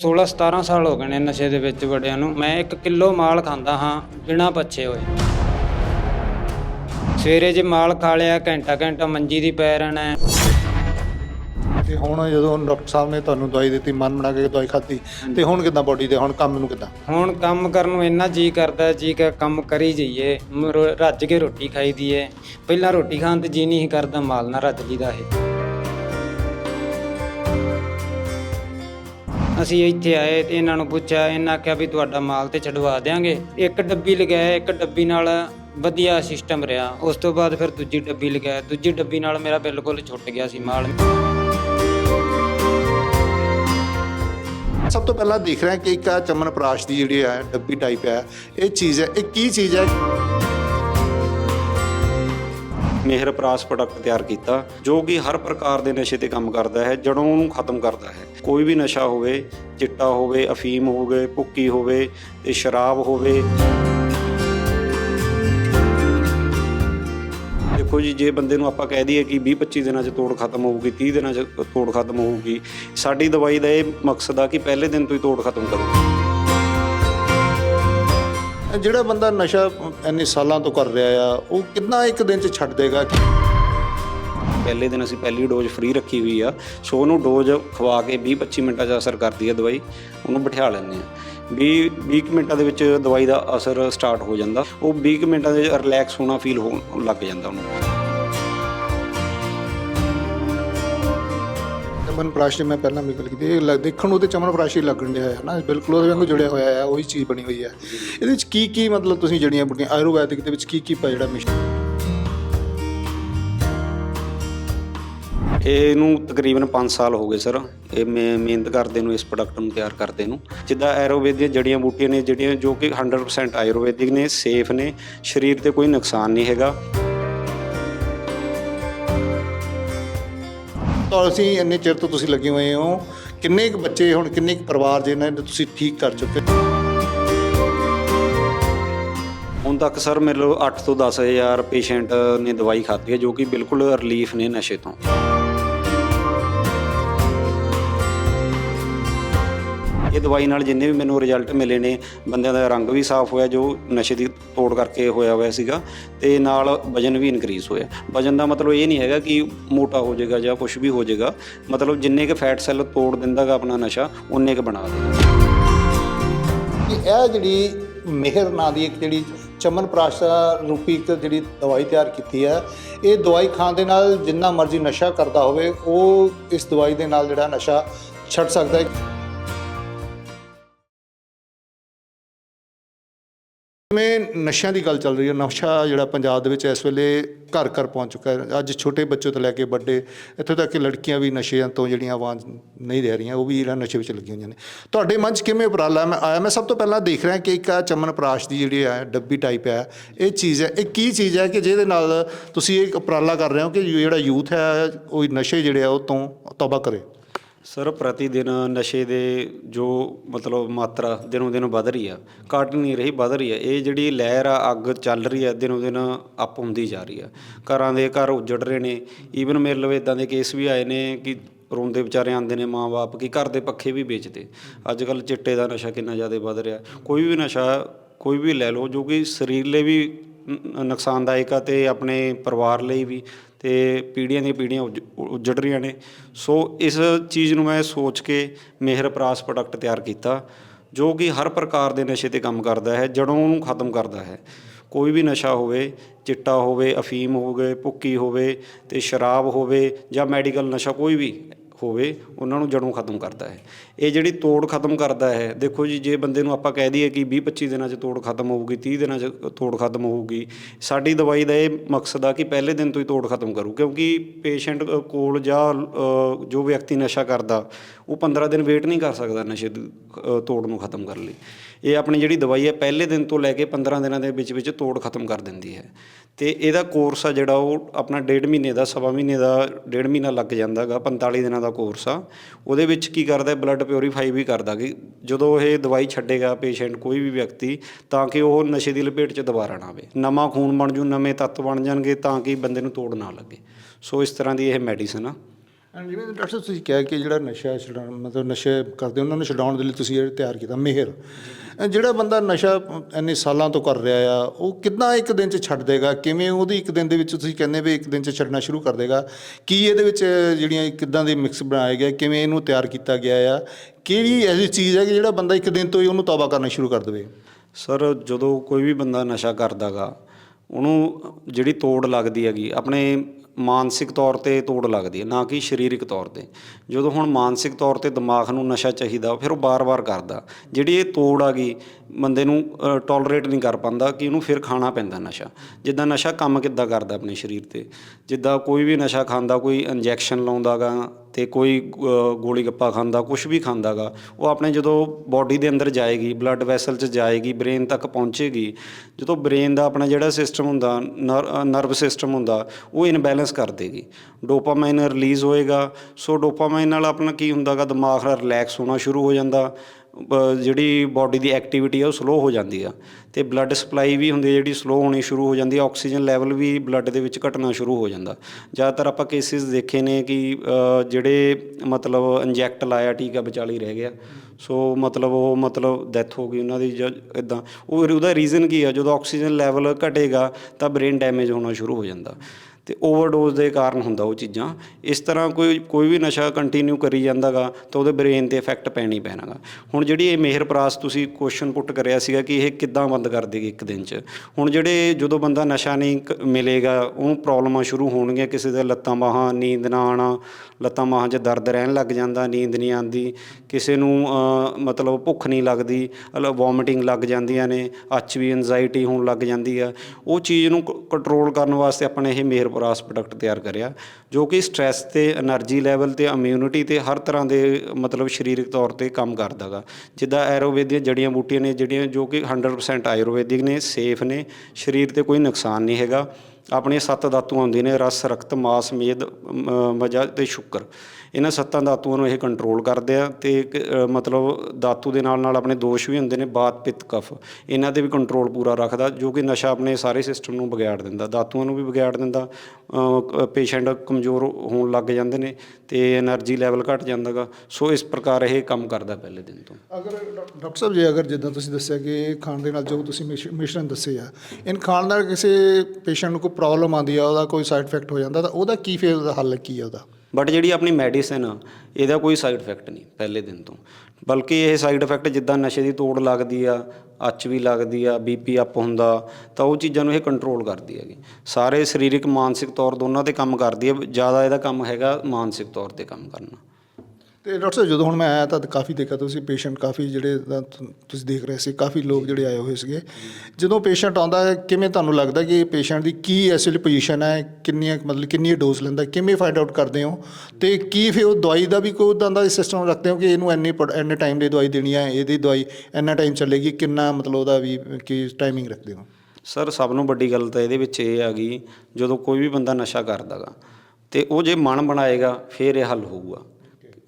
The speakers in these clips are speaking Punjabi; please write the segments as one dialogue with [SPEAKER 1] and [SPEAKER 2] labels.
[SPEAKER 1] 16 17 ਸਾਲ ਹੋ ਗਏ ਨੇ ਨਸ਼ੇ ਦੇ ਵਿੱਚ ਵੜਿਆਂ ਨੂੰ। ਮੈਂ 1 ਕਿਲੋ ਮਾਲ ਖਾਂਦਾ ਹਾਂ ਬਿਨਾਂ ਪੱਛੇ ਹੋਏ। ਸਵੇਰੇ ਜੇ ਮਾਲ ਖਾ ਲਿਆ ਘੰਟਾ ਘੰਟਾ ਮੰਜੀ ਦੀ ਪੈ ਰਹਿਣਾ ਹੈ।
[SPEAKER 2] ਤੇ ਹੁਣ ਜਦੋਂ ਡਾਕਟਰ ਸਾਹਿਬ ਨੇ ਤੁਹਾਨੂੰ ਦਵਾਈ ਦਿੱਤੀ ਮਨ ਬਣਾ ਕੇ ਦਵਾਈ ਖਾਧੀ ਤੇ ਹੁਣ ਕਿਦਾਂ ਬੋਡੀ ਦੇ ਹੁਣ ਕੰਮ ਨੂੰ ਕਿਦਾਂ?
[SPEAKER 1] ਹੁਣ ਕੰਮ ਕਰਨ ਨੂੰ ਇੰਨਾ ਜੀ ਕਰਦਾ ਜੀ ਕਿ ਕੰਮ ਕਰੀ ਜਾਈਏ ਮ- ਰੋ- ਰੱਜ ਕੇ ਰੋਟੀ ਖਾਈ ਦੀ ਏ। ਪਹਿਲਾਂ ਰੋਟੀ ਖਾਣ ਤੇ ਜੀ ਨਹੀਂ ਸੀ ਕਰਦਾ ਮਾਲ ਨਾਲ ਰੱਜ ਲਈਦਾ ਇਹ। ਅਸੀਂ ਇੱਥੇ ਆਏ ਤੇ ਇਹਨਾਂ ਨੂੰ ਪੁੱਛਿਆ, ਇਹਨਾਂ ਆਖਿਆ ਵੀ ਤੁਹਾਡਾ ਮਾਲ ਤੇ ਛਡਵਾ ਦੇਾਂਗੇ ਇੱਕ ਡੱਬੀ ਲਗਾਇਆ, ਇੱਕ ਡੱਬੀ ਨਾਲ ਵਧੀਆ ਸਿਸਟਮ ਰਿਹਾ। ਉਸ ਤੋਂ ਬਾਅਦ ਫਿਰ ਦੂਜੀ ਡੱਬੀ ਲਗਾਇਆ। ਦੂਜੀ ਡੱਬੀ ਨਾਲ ਮੇਰਾ ਬਿਲਕੁਲ ਛੁੱਟ ਗਿਆ ਸੀ ਮਾਲ।
[SPEAKER 2] ਸਭ ਤੋਂ ਪਹਿਲਾਂ ਦੇਖ ਰਹੇ ਹਾਂ ਕਿ ਇੱਕ ਆ ਚਮਨ ਪ੍ਰਾਸ਼ ਦੀ ਜਿਹੜੀ ਹੈ ਡੱਬੀ ਟਾਈਪ ਹੈ ਇਹ ਚੀਜ਼ ਹੈ, ਇਹ ਕੀ ਚੀਜ਼ ਹੈ?
[SPEAKER 3] ਮਿਹਰ ਪ੍ਰਾਸ ਪ੍ਰੋਡਕਟ ਤਿਆਰ ਕੀਤਾ, ਜੋ ਕਿ ਹਰ ਪ੍ਰਕਾਰ ਦੇ ਨਸ਼ੇ ਤੇ ਕੰਮ ਕਰਦਾ ਹੈ ਜੜੋਂ ਨੂੰ ਖਤਮ ਕਰਦਾ ਹੈ। ਕੋਈ ਵੀ ਨਸ਼ਾ ਹੋਵੇ, ਚਿੱਟਾ ਹੋਵੇ, ਅਫੀਮ ਹੋਵੇ, ਭੁੱਕੀ ਹੋਵੇ ਤੇ ਸ਼ਰਾਬ ਹੋਵੇ। ਦੇਖੋ ਜੀ, ਜੇ ਬੰਦੇ ਨੂੰ ਆਪਾਂ ਕਹਿ ਦਈਏ ਕਿ 20 25 ਦਿਨਾਂ 'ਚ ਤੋੜ ਖਤਮ ਹੋਊਗੀ 30 ਦਿਨਾਂ 'ਚ ਤੋੜ ਖਤਮ ਹੋਊਗੀ, ਸਾਡੀ ਦਵਾਈ ਦਾ ਇਹ ਮਕਸਦ ਆ ਕਿ ਪਹਿਲੇ ਦਿਨ ਤੋਂ ਹੀ ਤੋੜ ਖਤਮ ਕਰੋ।
[SPEAKER 2] ਜਿਹੜਾ ਬੰਦਾ ਨਸ਼ਾ ਇੰਨੇ ਸਾਲਾਂ ਤੋਂ ਕਰ ਰਿਹਾ ਆ, ਉਹ ਕਿੰਨਾ ਇੱਕ ਦਿਨ ਚ ਛੱਡ ਦੇਗਾ?
[SPEAKER 3] ਪਹਿਲੇ ਦਿਨ ਅਸੀਂ ਪਹਿਲੀ ਡੋਜ਼ ਫ੍ਰੀ ਰੱਖੀ ਹੋਈ ਆ, ਸੋ ਉਹਨੂੰ ਡੋਜ਼ ਖਵਾ ਕੇ 20 25 ਮਿੰਟਾਂ 'ਚ ਅਸਰ ਕਰਦੀ ਆ ਦਵਾਈ, ਉਹਨੂੰ ਬਿਠਾ ਲੈਂਦੇ ਆ। 20 20 ਮਿੰਟਾਂ ਦੇ ਵਿੱਚ ਦਵਾਈ ਦਾ ਅਸਰ ਸਟਾਰਟ ਹੋ ਜਾਂਦਾ, ਉਹ 20 ਮਿੰਟਾਂ ਦੇ ਰਿਲੈਕਸ ਹੋਣਾ, ਫੀਲ ਹੋਣ ਲੱਗ ਜਾਂਦਾ ਉਹਨੂੰ।
[SPEAKER 2] ਚਮਨ ਪ੍ਰਾਸ਼ ਮੈਂ ਪਹਿਲਾਂ ਵੀ ਗੱਲ ਕੀਤੀ, ਇਹ ਦੇਖਣ ਨੂੰ ਤੇ ਚਮਨ ਪ੍ਰਾਸ਼ ਲੱਗਣ ਡਿਆ ਹੈ ਨਾ, ਬਿਲਕੁਲ ਉਹਦੇ ਵਾਂਗੂ ਜੁੜਿਆ ਹੋਇਆ ਹੈ, ਉਹੀ ਚੀਜ਼ ਬਣੀ ਹੋਈ ਹੈ। ਇਹਦੇ ਵਿੱਚ ਕੀ ਕੀ ਮਤਲਬ ਤੁਸੀਂ ਜੜੀਆਂ ਬੂਟੀਆਂ ਆਯੁਰਵੈਦਿਕ ਦੇ ਵਿੱਚ ਕੀ ਕੀ ਪਾ ਜਿਹੜਾ ਮਿਸ਼ਨ?
[SPEAKER 3] ਇਹਨੂੰ ਤਕਰੀਬਨ 5 ਸਾਲ ਹੋ ਗਏ, ਸਰ। ਇਹ ਮੈਂ ਮਿਹਨਤ ਕਰਦੇ ਨੂੰ ਇਸ ਪ੍ਰੋਡਕਟ ਨੂੰ ਤਿਆਰ ਕਰਦੇ ਨੂੰ। ਜਿੱਦਾਂ ਐਰੋਵੇਦ ਦੀਆਂ ਜੜੀਆਂ ਬੂਟੀਆਂ ਨੇ, ਜਿਹੜੀਆਂ ਜੋ ਕਿ 100% ਆਯੁਰਵੈਦਿਕ ਨੇ ਸੇਫ ਨੇ, ਸਰੀਰ ਤੇ ਕੋਈ ਨੁਕਸਾਨ ਨਹੀਂ ਹੈਗਾ।
[SPEAKER 2] ਤਾਂ ਅਸੀਂ ਇੰਨੇ ਚਿਰ ਤੋਂ ਤੁਸੀਂ ਲੱਗੇ ਹੋਏ ਹੋ। ਕਿੰਨੇ ਕੁ ਬੱਚੇ ਹੁਣ, ਕਿੰਨੇ ਕੁ ਪਰਿਵਾਰ ਜਿਹਨਾਂ ਨੂੰ, ਤੁਸੀਂ ਠੀਕ ਕਰ ਚੁੱਕੇ
[SPEAKER 3] ਹੁਣ ਤੱਕ ਸਰ ਮੇਰੇ ਲੋ 8 ਤੋਂ 10000 ਪੇਸ਼ੈਂਟ ਨੇ ਦਵਾਈ ਖਾਧੀ ਹੈ, ਜੋ ਕਿ ਬਿਲਕੁਲ ਰਿਲੀਫ ਨੇ ਨਸ਼ੇ ਤੋਂ। ਇਹ ਦਵਾਈ ਨਾਲ ਜਿੰਨੇ ਵੀ ਮੈਨੂੰ ਰਿਜ਼ਲਟ ਮਿਲੇ ਨੇ, ਬੰਦਿਆਂ ਦਾ ਰੰਗ ਵੀ ਸਾਫ਼ ਹੋਇਆ, ਜੋ ਨਸ਼ੇ ਦੀ ਤੋੜ ਕਰਕੇ ਹੋਇਆ ਹੋਇਆ ਸੀਗਾ ਤੇ ਨਾਲ ਵਜਨ ਵੀ ਇਨਕਰੀਜ਼ ਹੋਇਆ। ਵਜਨ ਦਾ ਮਤਲਬ ਇਹ ਨਹੀਂ ਹੈਗਾ ਕਿ ਮੋਟਾ ਹੋ ਜਾਏਗਾ ਜਾਂ ਕੁਝ ਵੀ ਹੋ ਜਾਏਗਾ। ਮਤਲਬ ਜਿੰਨੇ ਕੁ ਫੈਟ ਸੈੱਲ ਤੋੜ ਦਿੰਦਾਗਾ ਆਪਣਾ ਨਸ਼ਾ ਉਨੇ ਕੁ ਬਣਾ ਦੇਗਾ
[SPEAKER 2] ਕਿ ਇਹ ਜਿਹੜੀ ਮਿਹਰ ਨਾਂ ਦੀ ਇੱਕ ਜਿਹੜੀ ਚਮਨ ਪ੍ਰਾਸ਼ਾ ਰੂਪੀ ਇੱਕ ਜਿਹੜੀ ਦਵਾਈ ਤਿਆਰ ਕੀਤੀ ਹੈ, ਇਹ ਦਵਾਈ ਖਾਣ ਦੇ ਨਾਲ ਜਿੰਨਾ ਮਰਜ਼ੀ ਨਸ਼ਾ ਕਰਦਾ ਹੋਵੇ, ਉਹ ਇਸ ਦਵਾਈ ਦੇ ਨਾਲ ਜਿਹੜਾ ਨਸ਼ਾ ਛੱਡ ਸਕਦਾ ਹੈ। ਜਿਵੇਂ ਨਸ਼ਿਆਂ ਦੀ ਗੱਲ ਚੱਲ ਰਹੀ ਹੈ? ਨਸ਼ਾ ਜਿਹੜਾ ਪੰਜਾਬ ਦੇ ਵਿੱਚ ਇਸ ਵੇਲੇ ਘਰ ਘਰ ਪਹੁੰਚ ਚੁੱਕਾ ਹੈ। ਅੱਜ ਛੋਟੇ ਬੱਚੇ ਤੋਂ ਲੈ ਕੇ ਵੱਡੇ, ਇੱਥੋਂ ਤੱਕ ਕਿ ਲੜਕੀਆਂ ਵੀ ਨਸ਼ਿਆਂ ਤੋਂ ਜਿਹੜੀਆਂ ਆਵਾਜ਼ ਨਹੀਂ ਰਹਿ ਰਹੀਆਂ, ਉਹ ਵੀ ਜਿਹੜਾ ਨਸ਼ੇ ਵਿੱਚ ਲੱਗੀਆਂ ਹੋਈਆਂ ਨੇ। ਤੁਹਾਡੇ ਮਨ 'ਚ ਕਿਵੇਂ ਉਪਰਾਲਾ? ਮੈਂ ਆਇਆ, ਮੈਂ ਸਭ ਤੋਂ ਪਹਿਲਾਂ ਦੇਖ ਰਿਹਾ ਕਿ ਇੱਕ ਆ ਚਮਨ ਪ੍ਰਾਸ਼ ਦੀ ਜਿਹੜੀ ਹੈ, ਡੱਬੀ ਟਾਈਪ ਹੈ, ਇਹ ਚੀਜ਼ ਹੈ। ਇਹ ਕੀ ਚੀਜ਼ ਹੈ ਕਿ ਜਿਹਦੇ ਨਾਲ ਤੁਸੀਂ ਇਹ ਉਪਰਾਲਾ ਕਰ ਰਹੇ ਹੋ ਕਿ ਜਿਹੜਾ ਯੂਥ ਹੈ, ਉਹ ਨਸ਼ੇ ਜਿਹੜੇ ਆ, ਉਹ ਤੋਂ ਤੌਬਾ ਕਰੇ?
[SPEAKER 3] ਸਰ ਪ੍ਰਤੀ ਦਿਨ ਨਸ਼ੇ ਦੇ ਜੋ ਮਤਲਬ ਮਾਤਰਾ ਦਿਨੋਂ ਦਿਨ ਵੱਧ ਰਹੀ ਆ, ਘਟ ਨਹੀਂ ਰਹੀ, ਵੱਧ ਰਹੀ ਆ, ਇਹ ਜਿਹੜੀ ਲਹਿਰ ਆ, ਅੱਗ ਚੱਲ ਰਹੀ ਆ, ਦਿਨੋਂ ਦਿਨ ਅਪ ਹੁੰਦੀ ਜਾ ਰਹੀ ਆ। ਘਰਾਂ ਦੇ ਘਰ ਉਜੜ ਰਹੇ ਨੇ ਈਵਨ ਮੇਰੇ ਲਵੇ ਇਦਾਂ ਦੇ ਕੇਸ ਵੀ ਆਏ ਨੇ ਕਿ ਰੋਂਦੇ ਵਿਚਾਰੇ ਆਉਂਦੇ ਨੇ ਮਾਂ-ਬਾਪ ਕਿ ਘਰ ਦੇ ਪੱਖੇ ਵੀ ਵੇਚਦੇ। ਅੱਜ ਕੱਲ ਚਿੱਟੇ ਦਾ ਨਸ਼ਾ ਕਿੰਨਾ ਜ਼ਿਆਦਾ ਵੱਧ ਰਿਹਾ। ਕੋਈ ਵੀ ਨਸ਼ਾ, ਕੋਈ ਵੀ ਲੈ ਲਓ, ਜੋ ਕਿ ਸਰੀਰ ਲਈ ਵੀ ਨੁਕਸਾਨਦਾਇਕ ਆ ਤੇ ਆਪਣੇ ਪਰਿਵਾਰ ਲਈ ਵੀ ਤੇ ਪੀੜ੍ਹੀਆਂ ਦੀਆਂ ਪੀੜ੍ਹੀਆਂ ਉਜ- ਉੱਜੜ ਰਹੀਆਂ ਨੇ। ਸੋ ਇਸ ਚੀਜ਼ ਨੂੰ ਮੈਂ ਸੋਚ ਕੇ ਮਿਹਰ ਪ੍ਰਾਸ ਪ੍ਰੋਡਕਟ ਤਿਆਰ ਕੀਤਾ, ਜੋ ਕਿ ਹਰ ਪ੍ਰਕਾਰ ਦੇ ਨਸ਼ੇ ਤੇ ਕੰਮ ਕਰਦਾ ਹੈ ਜੜੋਂ ਨੂੰ ਖਤਮ ਕਰਦਾ ਹੈ। ਕੋਈ ਵੀ ਨਸ਼ਾ ਹੋਵੇ, ਚਿੱਟਾ ਹੋਵੇ, ਅਫੀਮ ਹੋਵੇ, ਭੁੱਕੀ ਹੋਵੇ ਤੇ ਸ਼ਰਾਬ ਹੋਵੇ ਜਾਂ ਮੈਡੀਕਲ ਨਸ਼ਾ ਕੋਈ ਵੀ ਹੋਵੇ, ਉਹਨਾਂ ਨੂੰ ਜੜੋਂ ਖਤਮ ਕਰਦਾ ਹੈ। ਇਹ ਜਿਹੜੀ ਤੋੜ ਖਤਮ ਕਰਦਾ ਹੈ, ਦੇਖੋ ਜੀ, ਜੇ ਬੰਦੇ ਨੂੰ ਆਪਾਂ ਕਹਿ ਦਈਏ ਕਿ 20 25 ਦਿਨਾਂ 'ਚ ਤੋੜ ਖਤਮ ਹੋਊਗੀ 30 ਦਿਨਾਂ 'ਚ ਤੋੜ ਖਤਮ ਹੋਊਗੀ, ਸਾਡੀ ਦਵਾਈ ਦਾ ਇਹ ਮਕਸਦ ਆ ਕਿ ਪਹਿਲੇ ਦਿਨ ਤੋਂ ਹੀ ਤੋੜ ਖਤਮ ਕਰੂ, ਕਿਉਂਕਿ ਪੇਸ਼ੈਂਟ ਕੋਲ ਜਾਂ ਜੋ ਵਿਅਕਤੀ ਨਸ਼ਾ ਕਰਦਾ, ਉਹ 15 ਦਿਨ ਵੇਟ ਨਹੀਂ ਕਰ ਸਕਦਾ ਨਸ਼ੇ ਦੀ ਤੋੜ ਨੂੰ ਖਤਮ ਕਰਨ ਲਈ। ਇਹ ਆਪਣੀ ਜਿਹੜੀ ਦਵਾਈ ਹੈ, ਪਹਿਲੇ ਦਿਨ ਤੋਂ ਲੈ ਕੇ 15 ਦਿਨਾਂ ਦੇ ਵਿੱਚ ਵਿੱਚ ਤੋੜ ਖਤਮ ਕਰ ਦਿੰਦੀ ਹੈ। ਤੇ ਇਹਦਾ ਕੋਰਸ ਆ ਜਿਹੜਾ ਉਹ ਆਪਣਾ ਡੇਢ ਮਹੀਨੇ ਦਾ, ਸਵਾ ਮਹੀਨੇ ਦਾ, ਡੇਢ ਮਹੀਨਾ ਲੱਗ ਜਾਂਦਾਗਾ 45 ਦਿਨਾਂ ਦਾ ਕੋਰਸ ਆ, ਉਹਦੇ ਵਿੱਚ ਕੀ ਕਰਦਾ ਬਲੱਡ ਪਿਉਰੀਫਾਈ ਵੀ ਕਰਦਾ ਕਿ ਜਦੋਂ ਇਹ ਦਵਾਈ ਛੱਡੇਗਾ ਪੇਸ਼ੈਂਟ ਕੋਈ ਵੀ ਵਿਅਕਤੀ, ਤਾਂ ਕਿ ਉਹ ਨਸ਼ੇ ਦੀ ਲਪੇਟ 'ਚ ਦੁਬਾਰਾ ਨਾ ਆਵੇ। ਨਵਾਂ ਖੂਨ ਬਣ ਜੂ, ਨਵੇਂ ਤੱਤ ਬਣ ਜਾਣਗੇ ਤਾਂ ਕਿ ਬੰਦੇ ਨੂੰ ਤੋੜ ਨਾ ਲੱਗੇ। ਸੋ ਇਸ ਤਰ੍ਹਾਂ ਦੀ ਇਹ ਮੈਡੀਸਨ ਆ।
[SPEAKER 2] ਐਂਡ ਜਿਵੇਂ ਡਾਕਟਰ ਸਾਹਿਬ, ਤੁਸੀਂ ਕਿਹਾ ਕਿ ਜਿਹੜਾ ਨਸ਼ਾ ਛਡਾਉਣ, ਮਤਲਬ ਨਸ਼ੇ ਕਰਦੇ, ਉਹਨਾਂ ਨੂੰ ਛਡਾਉਣ ਦੇ ਲਈ ਤੁਸੀਂ ਇਹ ਤਿਆਰ ਕੀਤਾ, ਮਿਹਰ। ਜਿਹੜਾ ਬੰਦਾ ਨਸ਼ਾ ਇੰਨੇ ਸਾਲਾਂ ਤੋਂ ਕਰ ਰਿਹਾ ਆ, ਉਹ ਕਿੰਨਾ ਇੱਕ ਦਿਨ ਚ ਛੱਡ ਦੇਗਾ? ਕਿਵੇਂ ਉਹਦੀ ਇੱਕ ਦਿਨ ਦੇ ਵਿੱਚ ਤੁਸੀਂ ਕਹਿੰਦੇ ਵੀ ਇੱਕ ਦਿਨ ਚ ਛੱਡਣਾ ਸ਼ੁਰੂ ਕਰ ਦੇਗਾ? ਕੀ ਇਹਦੇ ਵਿੱਚ ਜਿਹੜੀਆਂ ਕਿੱਦਾਂ ਦੇ ਮਿਕਸ ਬਣਾਏ ਗਏ, ਕਿਵੇਂ ਇਹਨੂੰ ਤਿਆਰ ਕੀਤਾ ਗਿਆ ਆ? ਕਿਹੜੀ ਐਸੀ ਚੀਜ਼ ਹੈ ਕਿ ਜਿਹੜਾ ਬੰਦਾ ਇੱਕ ਦਿਨ ਤੋਂ ਹੀ ਉਹਨੂੰ ਤੌਬਾ ਕਰਨਾ ਸ਼ੁਰੂ ਕਰ ਦੇਵੇ?
[SPEAKER 3] ਸਰ, ਜਦੋਂ ਕੋਈ ਵੀ ਬੰਦਾ ਨਸ਼ਾ ਕਰਦਾਗਾ ਉਹਨੂੰ ਜਿਹੜੀ ਤੋੜ ਲੱਗਦੀ ਹੈਗੀ, ਆਪਣੇ ਮਾਨਸਿਕ ਤੌਰ ਤੇ ਤੋੜ ਲੱਗਦੀ ਹੈ, ਨਾ ਕਿ ਸਰੀਰਕ ਤੌਰ ਤੇ। ਜਦੋਂ ਹੁਣ ਮਾਨਸਿਕ ਤੌਰ ਤੇ ਦਿਮਾਗ ਨੂੰ ਨਸ਼ਾ ਚਾਹੀਦਾ, ਫਿਰ ਉਹ ਬਾਰ-ਬਾਰ ਕਰਦਾ। ਜਿਹੜੀ ਇਹ ਤੋੜ ਆ ਗਈ, ਬੰਦੇ ਨੂੰ ਟੋਲਰੇਟ ਨਹੀਂ ਕਰ ਪਾਉਂਦਾ ਕਿ ਉਹਨੂੰ ਫਿਰ ਖਾਣਾ ਪੈਂਦਾ ਨਸ਼ਾ। ਜਿੱਦਾਂ ਨਸ਼ਾ ਕੰਮ ਕਿੱਦਾਂ ਕਰਦਾ ਆਪਣੇ ਸਰੀਰ ਤੇ? ਜਿੱਦਾਂ ਕੋਈ ਵੀ ਨਸ਼ਾ ਖਾਂਦਾ, ਕੋਈ ਇੰਜੈਕਸ਼ਨ ਲਾਉਂਦਾਗਾ ਤੇ ਕੋਈ ਅ, ਗੋਲੀ ਗੱਪਾ ਖਾਂਦਾ ਕੁਝ ਵੀ ਖਾਂਦਾਗਾ ਉਹ ਆਪਣੇ ਜਦੋਂ ਬਾਡੀ ਦੇ ਅੰਦਰ ਜਾਏਗੀ ਬਲੱਡ ਵੈਸਲ 'ਚ ਜਾਏਗੀ ਬ੍ਰੇਨ ਤੱਕ ਪਹੁੰਚੇਗੀ ਜਦੋਂ ਬ੍ਰੇਨ ਦਾ ਆਪਣਾ ਜਿਹੜਾ ਸਿਸਟਮ ਹੁੰਦਾ ਨਰਵ ਸਿਸਟਮ ਹੁੰਦਾ ਉਹ ਇਨਬੈਲੈਂਸ ਕਰ ਦੇਗੀ। ਡੋਪਾਮਾਈਨ ਰਿਲੀਜ਼ ਹੋਏਗਾ ਸੋ ਡੋਪਾਮਾਈਨ ਨਾਲ ਆਪਣਾ ਕੀ ਹੁੰਦਾਗਾ ਦਿਮਾਗ ਰਿਲੈਕਸ ਹੋਣਾ ਸ਼ੁਰੂ ਹੋ ਜਾਂਦਾ ਜਿਹੜੀ ਬਾਡੀ ਦੀ ਐਕਟੀਵਿਟੀ ਆ ਉਹ ਸਲੋ ਹੋ ਜਾਂਦੀ ਆ। ਅਤੇ ਬਲੱਡ ਸਪਲਾਈ ਵੀ ਹੁੰਦੀ ਹੈ ਜਿਹੜੀ ਸਲੋ ਹੋਣੀ ਸ਼ੁਰੂ ਹੋ ਜਾਂਦੀ ਆ ਆਕਸੀਜਨ ਲੈਵਲ ਵੀ ਬਲੱਡ ਦੇ ਵਿੱਚ ਘਟਣਾ ਸ਼ੁਰੂ ਹੋ ਜਾਂਦਾ। ਜ਼ਿਆਦਾਤਰ ਆਪਾਂ ਕੇਸਿਸ ਦੇਖੇ ਨੇ ਕਿ ਜਿਹੜੇ ਮਤਲਬ ਇੰਜੈਕਟ ਲਾਇਆ ਟੀਕਾ ਵਿਚਾਲੀ ਰਹਿ ਗਿਆ, ਸੋ ਮਤਲਬ ਉਹ ਮਤਲਬ ਡੈਥ ਹੋ ਗਈ ਉਹਨਾਂ ਦੀ ਜਾਂ ਇਦਾਂ ਉਹ ਉਹਦਾ ਰੀਜ਼ਨ ਕੀ ਆ? ਜਦੋਂ ਆਕਸੀਜਨ ਲੈਵਲ ਘਟੇਗਾ ਤਾਂ ਬ੍ਰੇਨ ਡੈਮੇਜ ਹੋਣਾ ਸ਼ੁਰੂ ਹੋ ਜਾਂਦਾ। ਤੇ ਓਵਰਡੋਜ਼ ਦੇ ਕਾਰਨ ਹੁੰਦਾ ਉਹ ਚੀਜ਼ਾਂ। ਇਸ ਤਰ੍ਹਾਂ ਕੋਈ ਕੋਈ ਵੀ ਨਸ਼ਾ ਕੰਟੀਨਿਊ ਕਰੀ ਜਾਂਦਾਗਾ, ਤਾਂ ਉਹਦੇ ਬ੍ਰੇਨ ਤੇ ਇਫੈਕਟ ਪੈਣੀ ਪੈਣਾਗਾ। ਹੁਣ ਜਿਹੜੀ ਇਹ ਮਿਹਰਪਰਾਸ ਤੁਸੀਂ ਕੁਐਸਚਨ ਪੁੱਟ ਕਰਿਆ ਸੀਗਾ ਕਿ ਇਹ ਕਿੱਦਾਂ ਬੰਦ ਕਰ ਦੇਗੀ ਇੱਕ ਦਿਨ 'ਚ। ਹੁਣ ਜਿਹੜੇ ਜਦੋਂ ਬੰਦਾ ਨਸ਼ਾ ਨਹੀਂ ਕ- ਮਿਲੇਗਾ, ਉਹਨੂੰ ਪ੍ਰੋਬਲਮਾਂ ਸ਼ੁਰੂ ਹੋਣਗੀਆਂ ਕਿਸੇ ਦੇ ਲੱਤਾਂ ਬਾਹਾਂ, ਨੀਂਦ ਨਾ ਆਉਣਾ, ਲੱਤਾਂ ਬਾਹਾਂ 'ਚ ਦਰਦ ਰਹਿਣ ਲੱਗ ਜਾਂਦਾ, ਨੀਂਦ ਨਹੀਂ ਆਉਂਦੀ, ਕਿਸੇ ਨੂੰ ਮਤਲਬ ਭੁੱਖ ਨਹੀਂ ਲੱਗਦੀ ਵੋਮਿਟਿੰਗ ਲੱਗ ਜਾਂਦੀਆਂ ਨੇ, ਅੱਛ ਵੀ ਐਂਜ਼ਾਈਟੀ ਹੋਣ ਲੱਗ ਜਾਂਦੀ ਆ। ਉਹ ਚੀਜ਼ ਨੂੰ ਕੰਟਰੋਲ ਕਰਨ ਵਾਸਤੇ ਆਪਣੇ ਇਹ ਮਿਹਰ ਪੋਰਾਸ ਪ੍ਰੋਡਕਟ ਤਿਆਰ ਕਰਿਆ, ਜੋ ਕਿ ਸਟ्रेस ਤੇ એનર્ਜੀ ਲੈਵਲ ਤੇ ਇਮਿਊਨਿਟੀ ਤੇ ਹਰ ਤਰ੍ਹਾਂ ਦੇ ਮਤਲਬ ਸਰੀਰਕ ਤੌਰ ਤੇ ਕੰਮ ਕਰਦਾਗਾ ਜਿੱਦਾਂ ਆਯੁਰਵੇਦ ਜੜੀਆਂ ਬੂਟੀਆਂ ਨੇ, ਜਿਹੜੀਆਂ ਜੋ ਕਿ 100% ਆਯੁਰਵੇਦਿਕ ਨੇ ਸੇਫ ਨੇ, ਸਰੀਰ ਤੇ ਕੋਈ ਨੁਕਸਾਨ ਨਹੀਂ ਹੈਗਾ। ਆਪਣੀਆਂ ਸੱਤ ਧਾਤੂਆਂ ਹੁੰਦੀਆਂ ਨੇ, ਰਸ, ਰਕਤ, ਮਾਸ, ਮੇਦ ਮਜਾ ਤੇ ਸ਼ੁਕਰ। ਇਹਨਾਂ ਸੱਤਾਂ ਧਾਤੂਆਂ ਨੂੰ ਇਹ ਕੰਟਰੋਲ ਕਰਦੇ ਆ ਤੇ ਮਤਲਬ ਦਾਤੂ ਦੇ ਨਾਲ ਨਾਲ ਆਪਣੇ ਦੋਸ਼ ਵੀ ਹੁੰਦੇ ਨੇ, ਬਾਤ, ਪਿਤ, ਕਫ। ਇਹਨਾਂ ਤੇ ਵੀ ਕੰਟਰੋਲ ਪੂਰਾ ਰੱਖਦਾ, ਜੋ ਕਿ ਨਸ਼ਾ ਆਪਣੇ ਸਾਰੇ ਸਿਸਟਮ ਨੂੰ ਵਿਗਾੜ ਦਿੰਦਾ। ਦਾਤੂਆਂ ਨੂੰ ਵੀ ਵਿਗਾੜ ਦਿੰਦਾ ਪੇਸ਼ੈਂਟ ਕਮਜ਼ੋਰ ਹੋਣ ਲੱਗ ਜਾਂਦੇ ਨੇ ਤੇ એનર્ਜੀ ਲੈਵਲ ਘਟ ਜਾਂਦਾਗਾ ਸੋ ਇਸ ਪ੍ਰਕਾਰ ਇਹ ਕੰਮ ਕਰਦਾ ਪਹਿਲੇ ਦਿਨ ਤੋਂ।
[SPEAKER 2] ਅਗਰ ਡਾਕਟਰ ਸਾਹਿਬ, ਜੇ ਅਗਰ ਜਿੱਦਾਂ ਤੁਸੀਂ ਦੱਸਿਆ ਕਿ ਖਾਣ ਦੇ ਨਾਲ ਜੋ ਤੁਸੀਂ ਮਿਸ਼ਰਣ ਦੱਸੇ ਆ ਇਨ ਖਾਣ ਨਾਲ ਕਿਸੇ ਪੇਸ਼ੈਂਟ ਨੂੰ ਪ੍ਰੋਬਲਮ ਆਉਂਦੀ ਆ, ਉਹਦਾ ਕੋਈ ਸਾਈਡ ਇਫੈਕਟ ਹੋ ਜਾਂਦਾ, ਤਾਂ ਉਹਦਾ ਕੀ ਫਿਰ ਉਹਦਾ ਹੱਲ ਕੀ ਆ ਉਹਦਾ?
[SPEAKER 3] ਬਟ ਜਿਹੜੀ ਆਪਣੀ ਮੈਡੀਸਿਨ ਆ, ਇਹਦਾ ਕੋਈ ਸਾਈਡ ਇਫੈਕਟ ਨਹੀਂ, ਪਹਿਲੇ ਦਿਨ ਤੋਂ। ਬਲਕਿ ਇਹ ਸਾਈਡ ਇਫੈਕਟ ਜਿੱਦਾਂ ਨਸ਼ੇ ਦੀ ਤੋੜ ਲੱਗਦੀ ਆ ਅੱਚ ਵੀ ਲੱਗਦੀ ਆ ਬੀਪੀ ਅਪ ਹੁੰਦਾ, ਤਾਂ ਉਹ ਚੀਜ਼ਾਂ ਨੂੰ ਇਹ ਕੰਟਰੋਲ ਕਰਦੀ ਹੈਗੀ। ਸਾਰੇ ਸਰੀਰਕ, ਮਾਨਸਿਕ ਤੌਰ ਦੋਨਾਂ ਤੇ ਕੰਮ ਕਰਦੀ ਹੈ ਜ਼ਿਆਦਾ ਇਹਦਾ ਕੰਮ ਹੈਗਾ ਮਾਨਸਿਕ ਤੌਰ ਤੇ ਕੰਮ ਕਰਨਾ।
[SPEAKER 2] ਤੇ ਡਾਕਟਰ ਸਾਹਿਬ, ਜਦੋਂ ਹੁਣ ਮੈਂ ਆਇਆ ਤਾਂ ਕਾਫੀ ਦੇਖਿਆ ਤੁਸੀਂ ਪੇਸ਼ੈਂਟ ਕਾਫੀ ਜਿਹੜੇ ਤੁਸੀਂ ਦੇਖ ਰਹੇ ਸੀ, ਕਾਫੀ ਲੋਕ ਜਿਹੜੇ ਆਏ ਹੋਏ ਸੀਗੇ। ਜਦੋਂ ਪੇਸ਼ੈਂਟ ਆਉਂਦਾ ਹੈ, ਕਿਵੇਂ ਤੁਹਾਨੂੰ ਲੱਗਦਾ ਕਿ ਪੇਸ਼ੈਂਟ ਦੀ ਕੀ ਇਸ ਵੇਲੇ ਪੋਜੀਸ਼ਨ ਹੈ, ਕਿੰਨੀਆਂ ਮਤਲਬ ਕਿੰਨੀ ਡੋਜ਼ ਲੈਂਦਾ, ਕਿਵੇਂ ਫਾਈਂਡ ਆਊਟ ਕਰਦੇ ਹੋ? ਤੇ ਕੀ ਫਿਰ ਉਹ ਦਵਾਈ ਦਾ ਵੀ ਕੋਈ ਉਦਾਂ ਦਾ ਸਿਸਟਮ ਰੱਖਦੇ ਹੋ ਕਿ ਇਹਨੂੰ ਇੰਨੇ ਪੜ- ਇੰਨੇ ਟਾਈਮ ਦੀ ਦਵਾਈ ਦੇਣੀ ਹੈ, ਇਹਦੀ ਦਵਾਈ ਇੰਨਾ ਟਾਈਮ ਚੱਲੇਗੀ, ਕਿੰਨਾ ਮਤਲਬ ਉਹਦਾ ਵੀ ਕੀ ਟਾਈਮਿੰਗ ਰੱਖਦੇ ਹੋ?
[SPEAKER 3] ਸਰ, ਸਭ ਨੂੰ ਵੱਡੀ ਗੱਲ ਤਾਂ ਇਹਦੇ ਵਿੱਚ ਇਹ ਆ ਗਈ, ਜਦੋਂ ਕੋਈ ਵੀ ਬੰਦਾ ਨਸ਼ਾ ਕਰਦਾਗਾ ਤੇ ਉਹ ਜੇ ਮਨ ਬਣਾਏਗਾ, ਫਿਰ ਇਹ ਹੱਲ ਹੋਊਗਾ।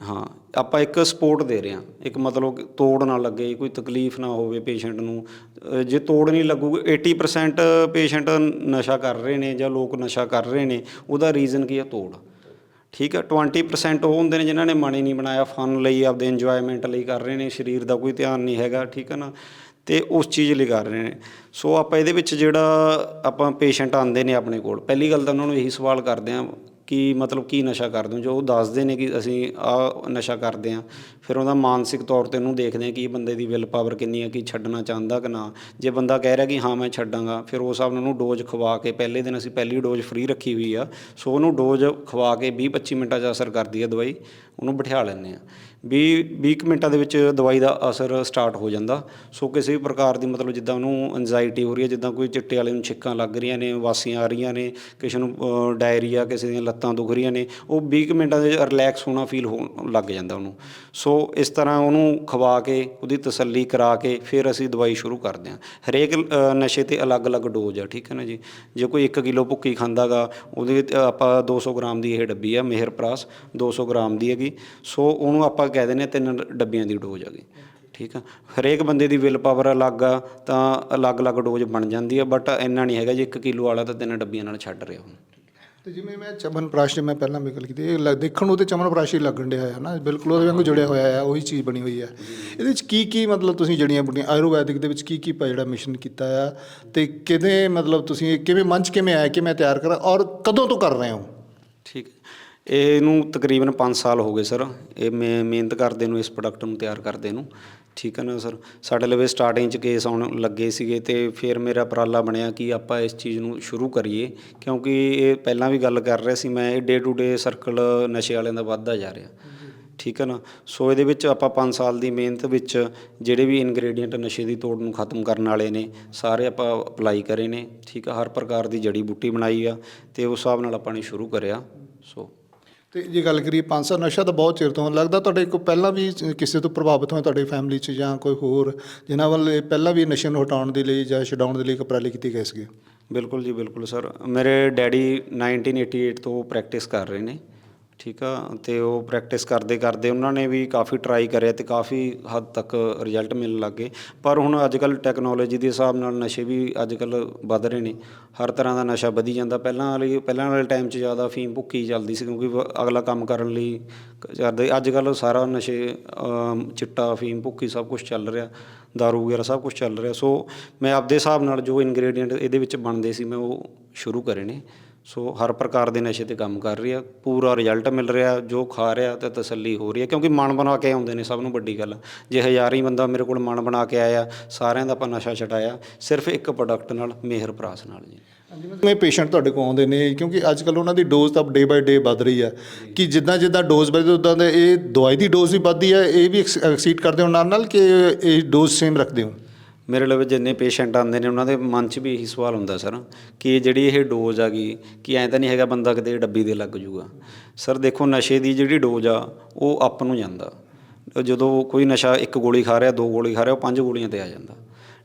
[SPEAKER 3] ਹਾਂ, ਆਪਾਂ ਇੱਕ ਸਪੋਰਟ ਦੇ ਰਹੇ ਹਾਂ। ਇੱਕ ਮਤਲਬ ਤੋੜ ਨਾ ਲੱਗੇ, ਕੋਈ ਤਕਲੀਫ ਨਾ ਹੋਵੇ ਪੇਸ਼ੈਂਟ ਨੂੰ। ਜੇ ਤੋੜ ਨਹੀਂ ਲੱਗੂਗੀ 80% ਪੇਸ਼ੈਂਟ ਨਸ਼ਾ ਕਰ ਰਹੇ ਨੇ ਜਾਂ ਲੋਕ ਨਸ਼ਾ ਕਰ ਰਹੇ ਨੇ, ਉਹਦਾ ਰੀਜ਼ਨ ਕੀ ਹੈ ਤੋੜ। ਠੀਕ ਹੈ 20% ਉਹ ਹੁੰਦੇ ਨੇ ਜਿਨ੍ਹਾਂ ਨੇ ਮਨ ਹੀ ਨਹੀਂ ਬਣਾਇਆ ਫਨ ਲਈ, ਆਪਦੇ ਇੰਜੋਇਮੈਂਟ ਲਈ ਕਰ ਰਹੇ ਨੇ, ਸਰੀਰ ਦਾ ਕੋਈ ਧਿਆਨ ਨਹੀਂ ਹੈਗਾ, ਠੀਕ ਹੈ ਨਾ? ਤੇ ਉਸ ਚੀਜ਼ ਲਈ ਕਰ ਰਹੇ ਨੇ। ਸੋ ਆਪਾਂ ਇਹਦੇ ਵਿੱਚ ਜਿਹੜਾ ਆਪਾਂ ਪੇਸ਼ੈਂਟ ਆਉਂਦੇ ਨੇ ਆਪਣੇ ਕੋਲ, ਪਹਿਲੀ ਗੱਲ ਤਾਂ ਉਹਨਾਂ ਨੂੰ ਇਹੀ ਸਵਾਲ ਕਰਦੇ ਆ ਕਿ ਮਤਲਬ ਕੀ ਨਸ਼ਾ ਕਰਦੇ ਹੋ? ਜੋ ਉਹ ਦੱਸਦੇ ਨੇ ਕਿ ਅਸੀਂ ਆਹ ਨਸ਼ਾ ਕਰਦੇ ਹਾਂ। ਫਿਰ ਉਹਦਾ ਮਾਨਸਿਕ ਤੌਰ ਤੇ ਉਹਨੂੰ ਦੇਖਦੇ ਹਾਂ ਕਿ ਇਹ ਬੰਦੇ ਦੀ ਵਿਲ ਪਾਵਰ ਕਿੰਨੀ ਹੈ ਕਿ ਛੱਡਣਾ ਚਾਹੁੰਦਾ ਕਿ ਨਾ। ਜੇ ਬੰਦਾ ਕਹਿ ਰਿਹਾ ਕਿ ਹਾਂ, ਮੈਂ ਛੱਡਾਂਗਾ, ਫਿਰ ਉਸ ਹਿਸਾਬ ਨਾਲ ਉਹਨੂੰ ਡੋਜ਼ ਖਵਾ ਕੇ ਪਹਿਲੇ ਦਿਨ ਅਸੀਂ ਪਹਿਲੀ ਡੋਜ਼ ਫ੍ਰੀ ਰੱਖੀ ਹੋਈ ਆ। ਸੋ ਉਹਨੂੰ ਡੋਜ਼ ਖਵਾ ਕੇ 20 25 ਮਿੰਟਾਂ 'ਚ ਅਸਰ ਕਰਦੀ ਹੈ ਦਵਾਈ। ਉਹਨੂੰ ਬਿਠਾ ਲੈਂਦੇ ਆ 20 20 ਮਿੰਟਾਂ ਦੇ ਵਿੱਚ ਦਵਾਈ ਦਾ ਅਸਰ ਸਟਾਰਟ ਹੋ ਜਾਂਦਾ। ਸੋ ਕਿਸੇ ਵੀ ਪ੍ਰਕਾਰ ਦੀ ਮਤਲਬ ਜਿੱਦਾਂ ਉਹਨੂੰ ਐਂਜ਼ਾਈਟੀ ਹੋ ਰਹੀ ਹੈ, ਜਿੱਦਾਂ ਕੋਈ ਚਿੱਟੇ ਵਾਲੇ ਨੂੰ ਛਿੱਕਾਂ ਲੱਗ ਰਹੀਆਂ ਨੇ, ਵਾਸੀਆਂ ਆ ਰਹੀਆਂ ਨੇ, ਕਿਸੇ ਨੂੰ ਡਾਇਰੀਆ ਕਿਸੇ ਦੀਆਂ ਲੱਤਾਂ ਦੁਖ ਰਹੀਆਂ ਨੇ, ਉਹ 20 ਕੁ ਮਿੰਟਾਂ ਦੇ ਰਿਲੈਕਸ ਹੋਣਾ ਫੀਲ ਹੋਣ ਲੱਗ ਜਾਂਦਾ ਉਹਨੂੰ। ਸੋ ਇਸ ਤਰ੍ਹਾਂ ਉਹਨੂੰ ਖਵਾ ਕੇ, ਉਹਦੀ ਤਸੱਲੀ ਕਰਾ ਕੇ ਫਿਰ ਅਸੀਂ ਦਵਾਈ ਸ਼ੁਰੂ ਕਰਦੇ ਹਾਂ। ਹਰੇਕ ਨਸ਼ੇ ਤੇ ਅਲੱਗ-ਅਲੱਗ ਡੋਜ਼ ਆ, ਠੀਕ ਹੈ ਨਾ ਜੀ? ਜੇ ਕੋਈ 1 ਕਿਲੋ ਭੁੱਕੀ ਖਾਂਦਾਗਾ, ਉਹਦੇ ਤੇ ਆਪਾਂ 200 ਗ੍ਰਾਮ ਦੀ ਇਹ ਡੱਬੀ ਆ ਮਿਹਰਪ੍ਰਾਸ 200 ਗ੍ਰਾਮ ਦੀ ਹੈਗੀ। ਸੋ ਉਹਨੂੰ ਆਪਾਂ ਕਹਿ ਦਿੰਦੇ ਹਾਂ ਤਿੰਨ ਡੱਬੀਆਂ ਦੀ ਡੋਜ਼ ਆ ਗਈ। ਠੀਕ ਆ? ਹਰੇਕ ਬੰਦੇ ਦੀ ਵਿਲ ਪਾਵਰ ਅਲੱਗ ਆ, ਤਾਂ ਅਲੱਗ-ਅਲੱਗ ਡੋਜ਼ ਬਣ ਜਾਂਦੀ ਆ, ਬਟ ਇੰਨਾ ਨਹੀਂ ਹੈਗਾ ਜੇ 1 ਕਿਲੋ ਵਾਲਾ ਤਾਂ ਤਿੰਨ ਡੱਬੀਆਂ ਨਾਲ ਛੱਡ ਰਿਹਾ ਹੁਣ।
[SPEAKER 2] ਤੇ ਜਿਵੇਂ ਮੈਂ ਚਮਨ ਪ੍ਰਾਸ਼ ਮੈਂ ਪਹਿਲਾਂ ਵੀ ਗੱਲ ਕੀਤੀ, ਇਹ ਦੇਖਣ ਨੂੰ ਤੇ ਚਮਨ ਪ੍ਰਾਸ਼ੀ ਲੱਗਣ ਡਿਆ ਹੈ ਨਾ, ਬਿਲਕੁਲ ਉਹਦੇ ਵਾਂਗੂ ਜੁੜਿਆ ਹੋਇਆ ਹੈ ਉਹੀ ਚੀਜ਼ ਬਣੀ ਹੋਈ ਹੈ ਇਹਦੇ ਵਿੱਚ ਕੀ ਕੀ ਮਤਲਬ ਤੁਸੀਂ ਜੜੀਆਂ ਬੁੱਟੀਆਂ ਆਯੁਰਵੈਦਿਕ ਦੇ ਵਿੱਚ ਕੀ ਕੀ ਪਾ, ਜਿਹੜਾ ਮਿਸ਼ਨ ਕੀਤਾ ਆ, ਤੇ ਕਿਵੇਂ ਮਤਲਬ ਤੁਸੀਂ ਕਿਵੇਂ, ਮੰਚ ਕਿਵੇਂ ਆਇਆ ਕਿ ਮੈਂ ਤਿਆਰ ਕਰਾਂ ਔਰ ਕਦੋਂ ਤੋਂ ਕਰ ਰਹੇ ਹੋ?
[SPEAKER 3] ਠੀਕ ਹੈ। ਇਹਨੂੰ ਤਕਰੀਬਨ 5 ਸਾਲ ਹੋ ਗਏ ਸਰ। ਇਹ ਮੈਂ ਮਿਹਨਤ ਕਰਦੇ ਨੂੰ, ਇਸ ਪ੍ਰੋਡਕਟ ਨੂੰ, ਤਿਆਰ ਕਰਦੇ ਨੂੰ। ਠੀਕ ਹੈ ਨਾ ਸਰ? ਸਾਡੇ ਲਵੇ ਸਟਾਰਟਿੰਗ ਚ ਕੇਸ ਆਉਣ ਲੱਗੇ ਸੀਗੇ ਤੇ ਫਿਰ ਮੇਰਾ ਉਪਰਾਲਾ ਬਣਿਆ ਕਿ ਆਪਾਂ ਇਸ ਚੀਜ਼ ਨੂੰ ਸ਼ੁਰੂ ਕਰੀਏ। ਕਿਉਂਕਿ ਇਹ ਪਹਿਲਾਂ ਵੀ ਗੱਲ ਕਰ ਰਿਹਾ ਸੀ, ਮੈਂ ਇਹ ਡੇ ਟੂ ਡੇ ਸਰਕਲ ਨਸ਼ੇ ਵਾਲਿਆਂ ਦਾ ਵੱਧਦਾ ਜਾ ਰਿਹਾ। ਠੀਕ ਹੈ ਨਾ? ਸੋ ਇਹਦੇ ਵਿੱਚ ਆਪਾਂ 5 ਸਾਲ ਦੀ ਮਿਹਨਤ ਵਿੱਚ ਜਿਹੜੇ ਵੀ ਇਨਗਰੀਡੀਅੰਟ ਨਸ਼ੇ ਦੀ ਤੋੜ ਨੂੰ ਖਤਮ ਕਰਨ ਵਾਲੇ ਨੇ ਸਾਰੇ ਆਪਾਂ ਅਪਲਾਈ ਕਰੇ ਨੇ। ਠੀਕ ਆ ਹਰ ਪ੍ਰਕਾਰ ਦੀ ਜੜੀ ਬੂਟੀ ਬਣਾਈ ਆ ਤੇ ਉਸ ਹਿਸਾਬ ਨਾਲ ਆਪਾਂ ਨੇ ਸ਼ੁਰੂ ਕਰਿਆ। ਸੋ
[SPEAKER 2] ਤੇ ਜੇ ਗੱਲ ਕਰੀਏ 500 ਨਸ਼ਾ ਤਾਂ ਬਹੁਤ ਚਿਰ ਤੋਂ ਲੱਗਦਾ ਤੁਹਾਡੇ ਕੋਲ ਪਹਿਲਾਂ ਵੀ ਕਿਸੇ ਤੋਂ ਪ੍ਰਭਾਵਿਤ ਹੋਏ ਤੁਹਾਡੀ ਫੈਮਿਲੀ 'ਚ ਜਾਂ ਕੋਈ ਹੋਰ ਜਿਨ੍ਹਾਂ ਵੱਲ ਪਹਿਲਾਂ ਵੀ ਨਸ਼ੇ ਨੂੰ ਹਟਾਉਣ ਦੇ ਲਈ ਜਾਂ ਛਡਾਉਣ ਦੇ ਲਈ ਉਪਰਾਲੇ ਕੀਤੇ ਗਏ ਸੀਗੇ?
[SPEAKER 3] ਬਿਲਕੁਲ ਜੀ ਬਿਲਕੁਲ ਸਰ। ਮੇਰੇ ਡੈਡੀ 1988 ਤੋਂ ਪ੍ਰੈਕਟਿਸ ਕਰ ਰਹੇ ਨੇ। ਠੀਕ ਆ ਅਤੇ ਉਹ ਪ੍ਰੈਕਟਿਸ ਕਰਦੇ ਕਰਦੇ ਉਹਨਾਂ ਨੇ ਵੀ ਕਾਫੀ ਟਰਾਈ ਕਰਿਆ ਅਤੇ ਕਾਫੀ ਹੱਦ ਤੱਕ ਰਿਜ਼ਲਟ ਮਿਲਣ ਲੱਗ ਗਏ। ਪਰ ਹੁਣ ਅੱਜ ਕੱਲ੍ਹ ਟੈਕਨੋਲੋਜੀ ਦੇ ਹਿਸਾਬ ਨਾਲ ਨਸ਼ੇ ਵੀ ਅੱਜ ਕੱਲ੍ਹ ਵੱਧ ਰਹੇ ਨੇ। ਹਰ ਤਰ੍ਹਾਂ ਦਾ ਨਸ਼ਾ ਵਧੀ ਜਾਂਦਾ। ਪਹਿਲਾਂ ਵਾਲੀ, ਪਹਿਲਾਂ ਵਾਲੇ ਟਾਈਮ 'ਚ ਜ਼ਿਆਦਾ ਫੀਮ ਭੁੱਕੀ ਚੱਲਦੀ ਸੀ ਕਿਉਂਕਿ ਅਗਲਾ ਕੰਮ ਕਰਨ ਲਈ ਕਰਦੇ। ਅੱਜ ਕੱਲ੍ਹ ਸਾਰਾ ਨਸ਼ੇ ਚਿੱਟਾ, ਫੀਮ ਭੁੱਕੀ ਸਭ ਕੁਝ ਚੱਲ ਰਿਹਾ। ਦਾਰੂ ਵਗੈਰਾ ਸਭ ਕੁਝ ਚੱਲ ਰਿਹਾ। ਸੋ ਮੈਂ ਆਪਦੇ ਹਿਸਾਬ ਨਾਲ ਜੋ ਇਨਗਰੀਡੀਅੰਟ ਇਹਦੇ ਵਿੱਚ ਬਣਦੇ ਸੀ, ਮੈਂ ਉਹ ਸ਼ੁਰੂ ਕਰੇ ਨੇ। ਸੋ ਹਰ ਪ੍ਰਕਾਰ ਦੇ ਨਸ਼ੇ ਤੇ ਕੰਮ ਕਰ ਰਹੀ ਆ। ਪੂਰਾ ਰਿਜ਼ਲਟ ਮਿਲ ਰਿਹਾ ਜੋ ਖਾ ਰਿਹਾ ਤੇ ਤਸੱਲੀ ਹੋ ਰਹੀ ਹੈ ਕਿਉਂਕਿ ਮਨ ਬਣਾ ਕੇ ਆਉਂਦੇ ਨੇ ਸਭ ਨੂੰ ਵੱਡੀ ਗੱਲ ਜੇ ਹਜ਼ਾਰ ਹੀ ਬੰਦਾ ਮੇਰੇ ਕੋਲ ਮਨ ਬਣਾ ਕੇ ਆਇਆ ਸਾਰਿਆਂ ਦਾ ਆਪਾਂ ਨਸ਼ਾ ਛਡਾਇਆ ਸਿਰਫ ਇੱਕ ਪ੍ਰੋਡਕਟ ਨਾਲ ਮੇਹਰ ਪ੍ਰਾਸ ਨਾਲ ਜੀ।
[SPEAKER 2] ਜਿਵੇਂ ਪੇਸ਼ੈਂਟ ਤੁਹਾਡੇ ਕੋਲ ਆਉਂਦੇ ਨੇ ਕਿਉਂਕਿ ਅੱਜ ਕੱਲ ਉਹਨਾਂ ਦੀ ਡੋਜ਼ ਤਾਂ ਡੇ ਬਾਈ ਡੇ ਵੱਧ ਰਹੀ ਹੈ ਕਿ ਜਿੱਦਾਂ ਜਿੱਦਾਂ ਡੋਜ਼ ਵੱਧਦੀ ਉਦਾਂ ਦੇ ਇਹ ਦਵਾਈ ਦੀ ਡੋਜ਼ ਵੀ ਵੱਧਦੀ ਹੈ ਇਹ ਵੀ ਐਕਸੀਡ ਕਰਦੇ ਹੋ ਨਾਲ ਨਾਲ ਕਿ ਇਹ ਡੋਜ਼ ਸੇਮ ਰੱਖਦੇ ਹੋ?
[SPEAKER 3] ਮੇਰੇ ਲਈ ਜਿੰਨੇ ਪੇਸ਼ੈਂਟ ਆਉਂਦੇ ਨੇ ਉਹਨਾਂ ਦੇ ਮਨ 'ਚ ਵੀ ਇਹੀ ਸਵਾਲ ਹੁੰਦਾ ਸਰ ਕਿ ਜਿਹੜੀ ਇਹ ਡੋਜ਼ ਆ ਗਈ ਕਿ ਐਂ ਤਾਂ ਨਹੀਂ ਹੈਗਾ ਬੰਦਾ ਕਿਤੇ ਡੱਬੀ ਦੇ ਲੱਗ ਜੂਗਾ ਸਰ ਦੇਖੋ ਨਸ਼ੇ ਦੀ ਜਿਹੜੀ ਡੋਜ਼ ਆ ਉਹ ਆਪ ਨੂੰ ਜਾਂਦਾ। ਜਦੋਂ ਕੋਈ ਨਸ਼ਾ ਇੱਕ ਗੋਲੀ ਖਾ ਰਿਹਾ ਦੋ ਗੋਲੀ ਖਾ ਰਿਹਾ ਉਹ ਪੰਜ ਗੋਲੀਆਂ ਤੇ ਆ ਜਾਂਦਾ।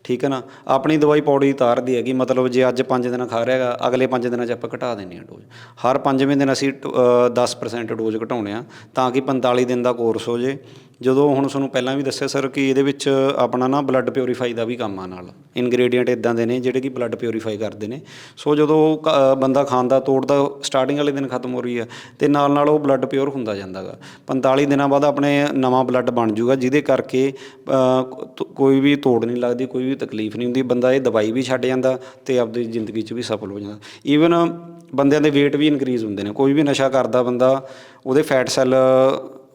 [SPEAKER 3] ਠੀਕ ਹੈ ਨਾ? ਆਪਣੀ ਦਵਾਈ ਪੌੜੀ ਤਾਰਦੀ ਹੈਗੀ ਮਤਲਬ ਜੇ ਅੱਜ 5 ਦਿਨ ਖਾ ਰਿਹਾ ਹੈਗਾ ਅਗਲੇ 5 ਦਿਨਾਂ 'ਚ ਆਪਾਂ ਘਟਾ ਦਿੰਦੇ ਹਾਂ ਡੋਜ਼ ਹਰ ਪੰਜਵੇਂ ਦਿਨ ਅਸੀਂ ਟ- ਅ, 10% ਡੋਜ਼ ਘਟਾਉਣੇ ਆ ਤਾਂ ਕਿ 45 ਦਿਨ ਦਾ ਕੋਰਸ ਹੋ ਜੇ। ਜਦੋਂ ਹੁਣ ਤੁਹਾਨੂੰ ਪਹਿਲਾਂ ਵੀ ਦੱਸਿਆ ਸਰ ਕਿ ਇਹਦੇ ਵਿੱਚ ਆਪਣਾ ਨਾ ਬਲੱਡ ਪਿਉਰੀਫਾਈ ਦਾ ਵੀ ਕੰਮ ਆ ਨਾਲ। ਇਨਗਰੀਡੀਅੰਟ ਇਦਾਂ ਦੇ ਨੇ ਜਿਹੜੇ ਕਿ ਬਲੱਡ ਪਿਉਰੀਫਾਈ ਕਰਦੇ ਨੇ। ਸੋ ਜਦੋਂ ਕ- ਬੰਦਾ ਖਾਂਦਾ ਤੋੜਦਾ ਸਟਾਰਟਿੰਗ ਵਾਲੇ ਦਿਨ ਖਤਮ ਹੋ ਰਹੀ ਆ ਤੇ ਨਾਲ ਨਾਲ ਉਹ ਬਲੱਡ ਪਿਓਰ ਹੁੰਦਾ ਜਾਂਦਾਗਾ 45 ਦਿਨਾਂ ਬਾਅਦ ਆਪਣੇ ਨਵਾਂ ਬਲੱਡ ਬਣ ਜਾਊਗਾ ਜਿਹਦੇ ਕਰਕੇ ਕੋਈ ਵੀ ਤੋੜ ਨਹੀਂ ਲੱਗਦੀ, ਕੋਈ ਵੀ ਤਕਲੀਫ ਨਹੀਂ ਹੁੰਦੀ, ਬੰਦਾ ਇਹ ਦਵਾਈ ਵੀ ਛੱਡ ਜਾਂਦਾ ਤੇ ਆਪਦੀ ਜ਼ਿੰਦਗੀ 'ਚ ਵੀ ਸਫਲ ਹੋ ਜਾਂਦਾ। ਈਵਨ ਬੰਦਿਆਂ ਦੇ weight ਵੀ ਇਨਕਰੀਜ਼ ਹੁੰਦੇ ਨੇ। ਕੋਈ ਵੀ ਨਸ਼ਾ ਕਰਦਾ ਬੰਦਾ, ਉਹਦੇ ਫੈਟ ਸੈੱਲ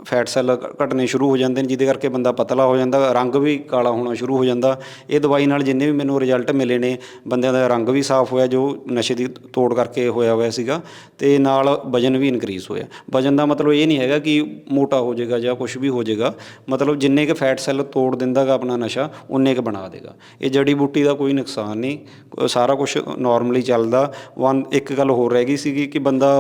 [SPEAKER 3] ਫੈਟ ਸੈੱਲ ਘਟਨੇ ਸ਼ੁਰੂ ਹੋ ਜਾਂਦੇ ਨੇ, ਜਿਹਦੇ ਕਰਕੇ ਬੰਦਾ ਪਤਲਾ ਹੋ ਜਾਂਦਾ, ਰੰਗ ਵੀ ਕਾਲਾ ਹੋਣਾ ਸ਼ੁਰੂ ਹੋ ਜਾਂਦਾ। ਇਹ ਦਵਾਈ ਨਾਲ ਜਿੰਨੇ ਵੀ ਮੈਨੂੰ ਰਿਜ਼ਲਟ ਮਿਲੇ ਨੇ, ਬੰਦਿਆਂ ਦਾ ਰੰਗ ਵੀ ਸਾਫ਼ ਹੋਇਆ, ਜੋ ਨਸ਼ੇ ਦੀ ਤੋੜ ਕਰਕੇ ਹੋਇਆ ਹੋਇਆ ਸੀਗਾ, ਤੇ ਨਾਲ ਵਜਨ ਵੀ ਇਨਕਰੀਜ਼ ਹੋਇਆ। ਵਜਨ ਦਾ ਮਤਲਬ ਇਹ ਨਹੀਂ ਹੈਗਾ ਕਿ ਮੋਟਾ ਹੋ ਜਾਏਗਾ ਜਾਂ ਕੁਝ ਵੀ ਹੋ ਜਾਏਗਾ। ਮਤਲਬ ਜਿੰਨੇ ਕੁ ਫੈਟ ਸੈੱਲ ਤੋੜ ਦਿੰਦਾਗਾ ਆਪਣਾ ਨਸ਼ਾ, ਉਨੇ ਕੁ ਬਣਾ ਦੇਗਾ। ਇਹ ਜੜੀ ਬੂਟੀ ਦਾ ਕੋਈ ਨੁਕਸਾਨ ਨਹੀਂ। ਸਾਰਾ ਕੁਝ ਨਾਰਮਲੀ ਚੱਲਦਾ। ਵਨ, ਇੱਕ ਗੱਲ ਹੋਰ ਰਹਿ ਗਈ ਸੀਗੀ ਕਿ ਬੰਦਾ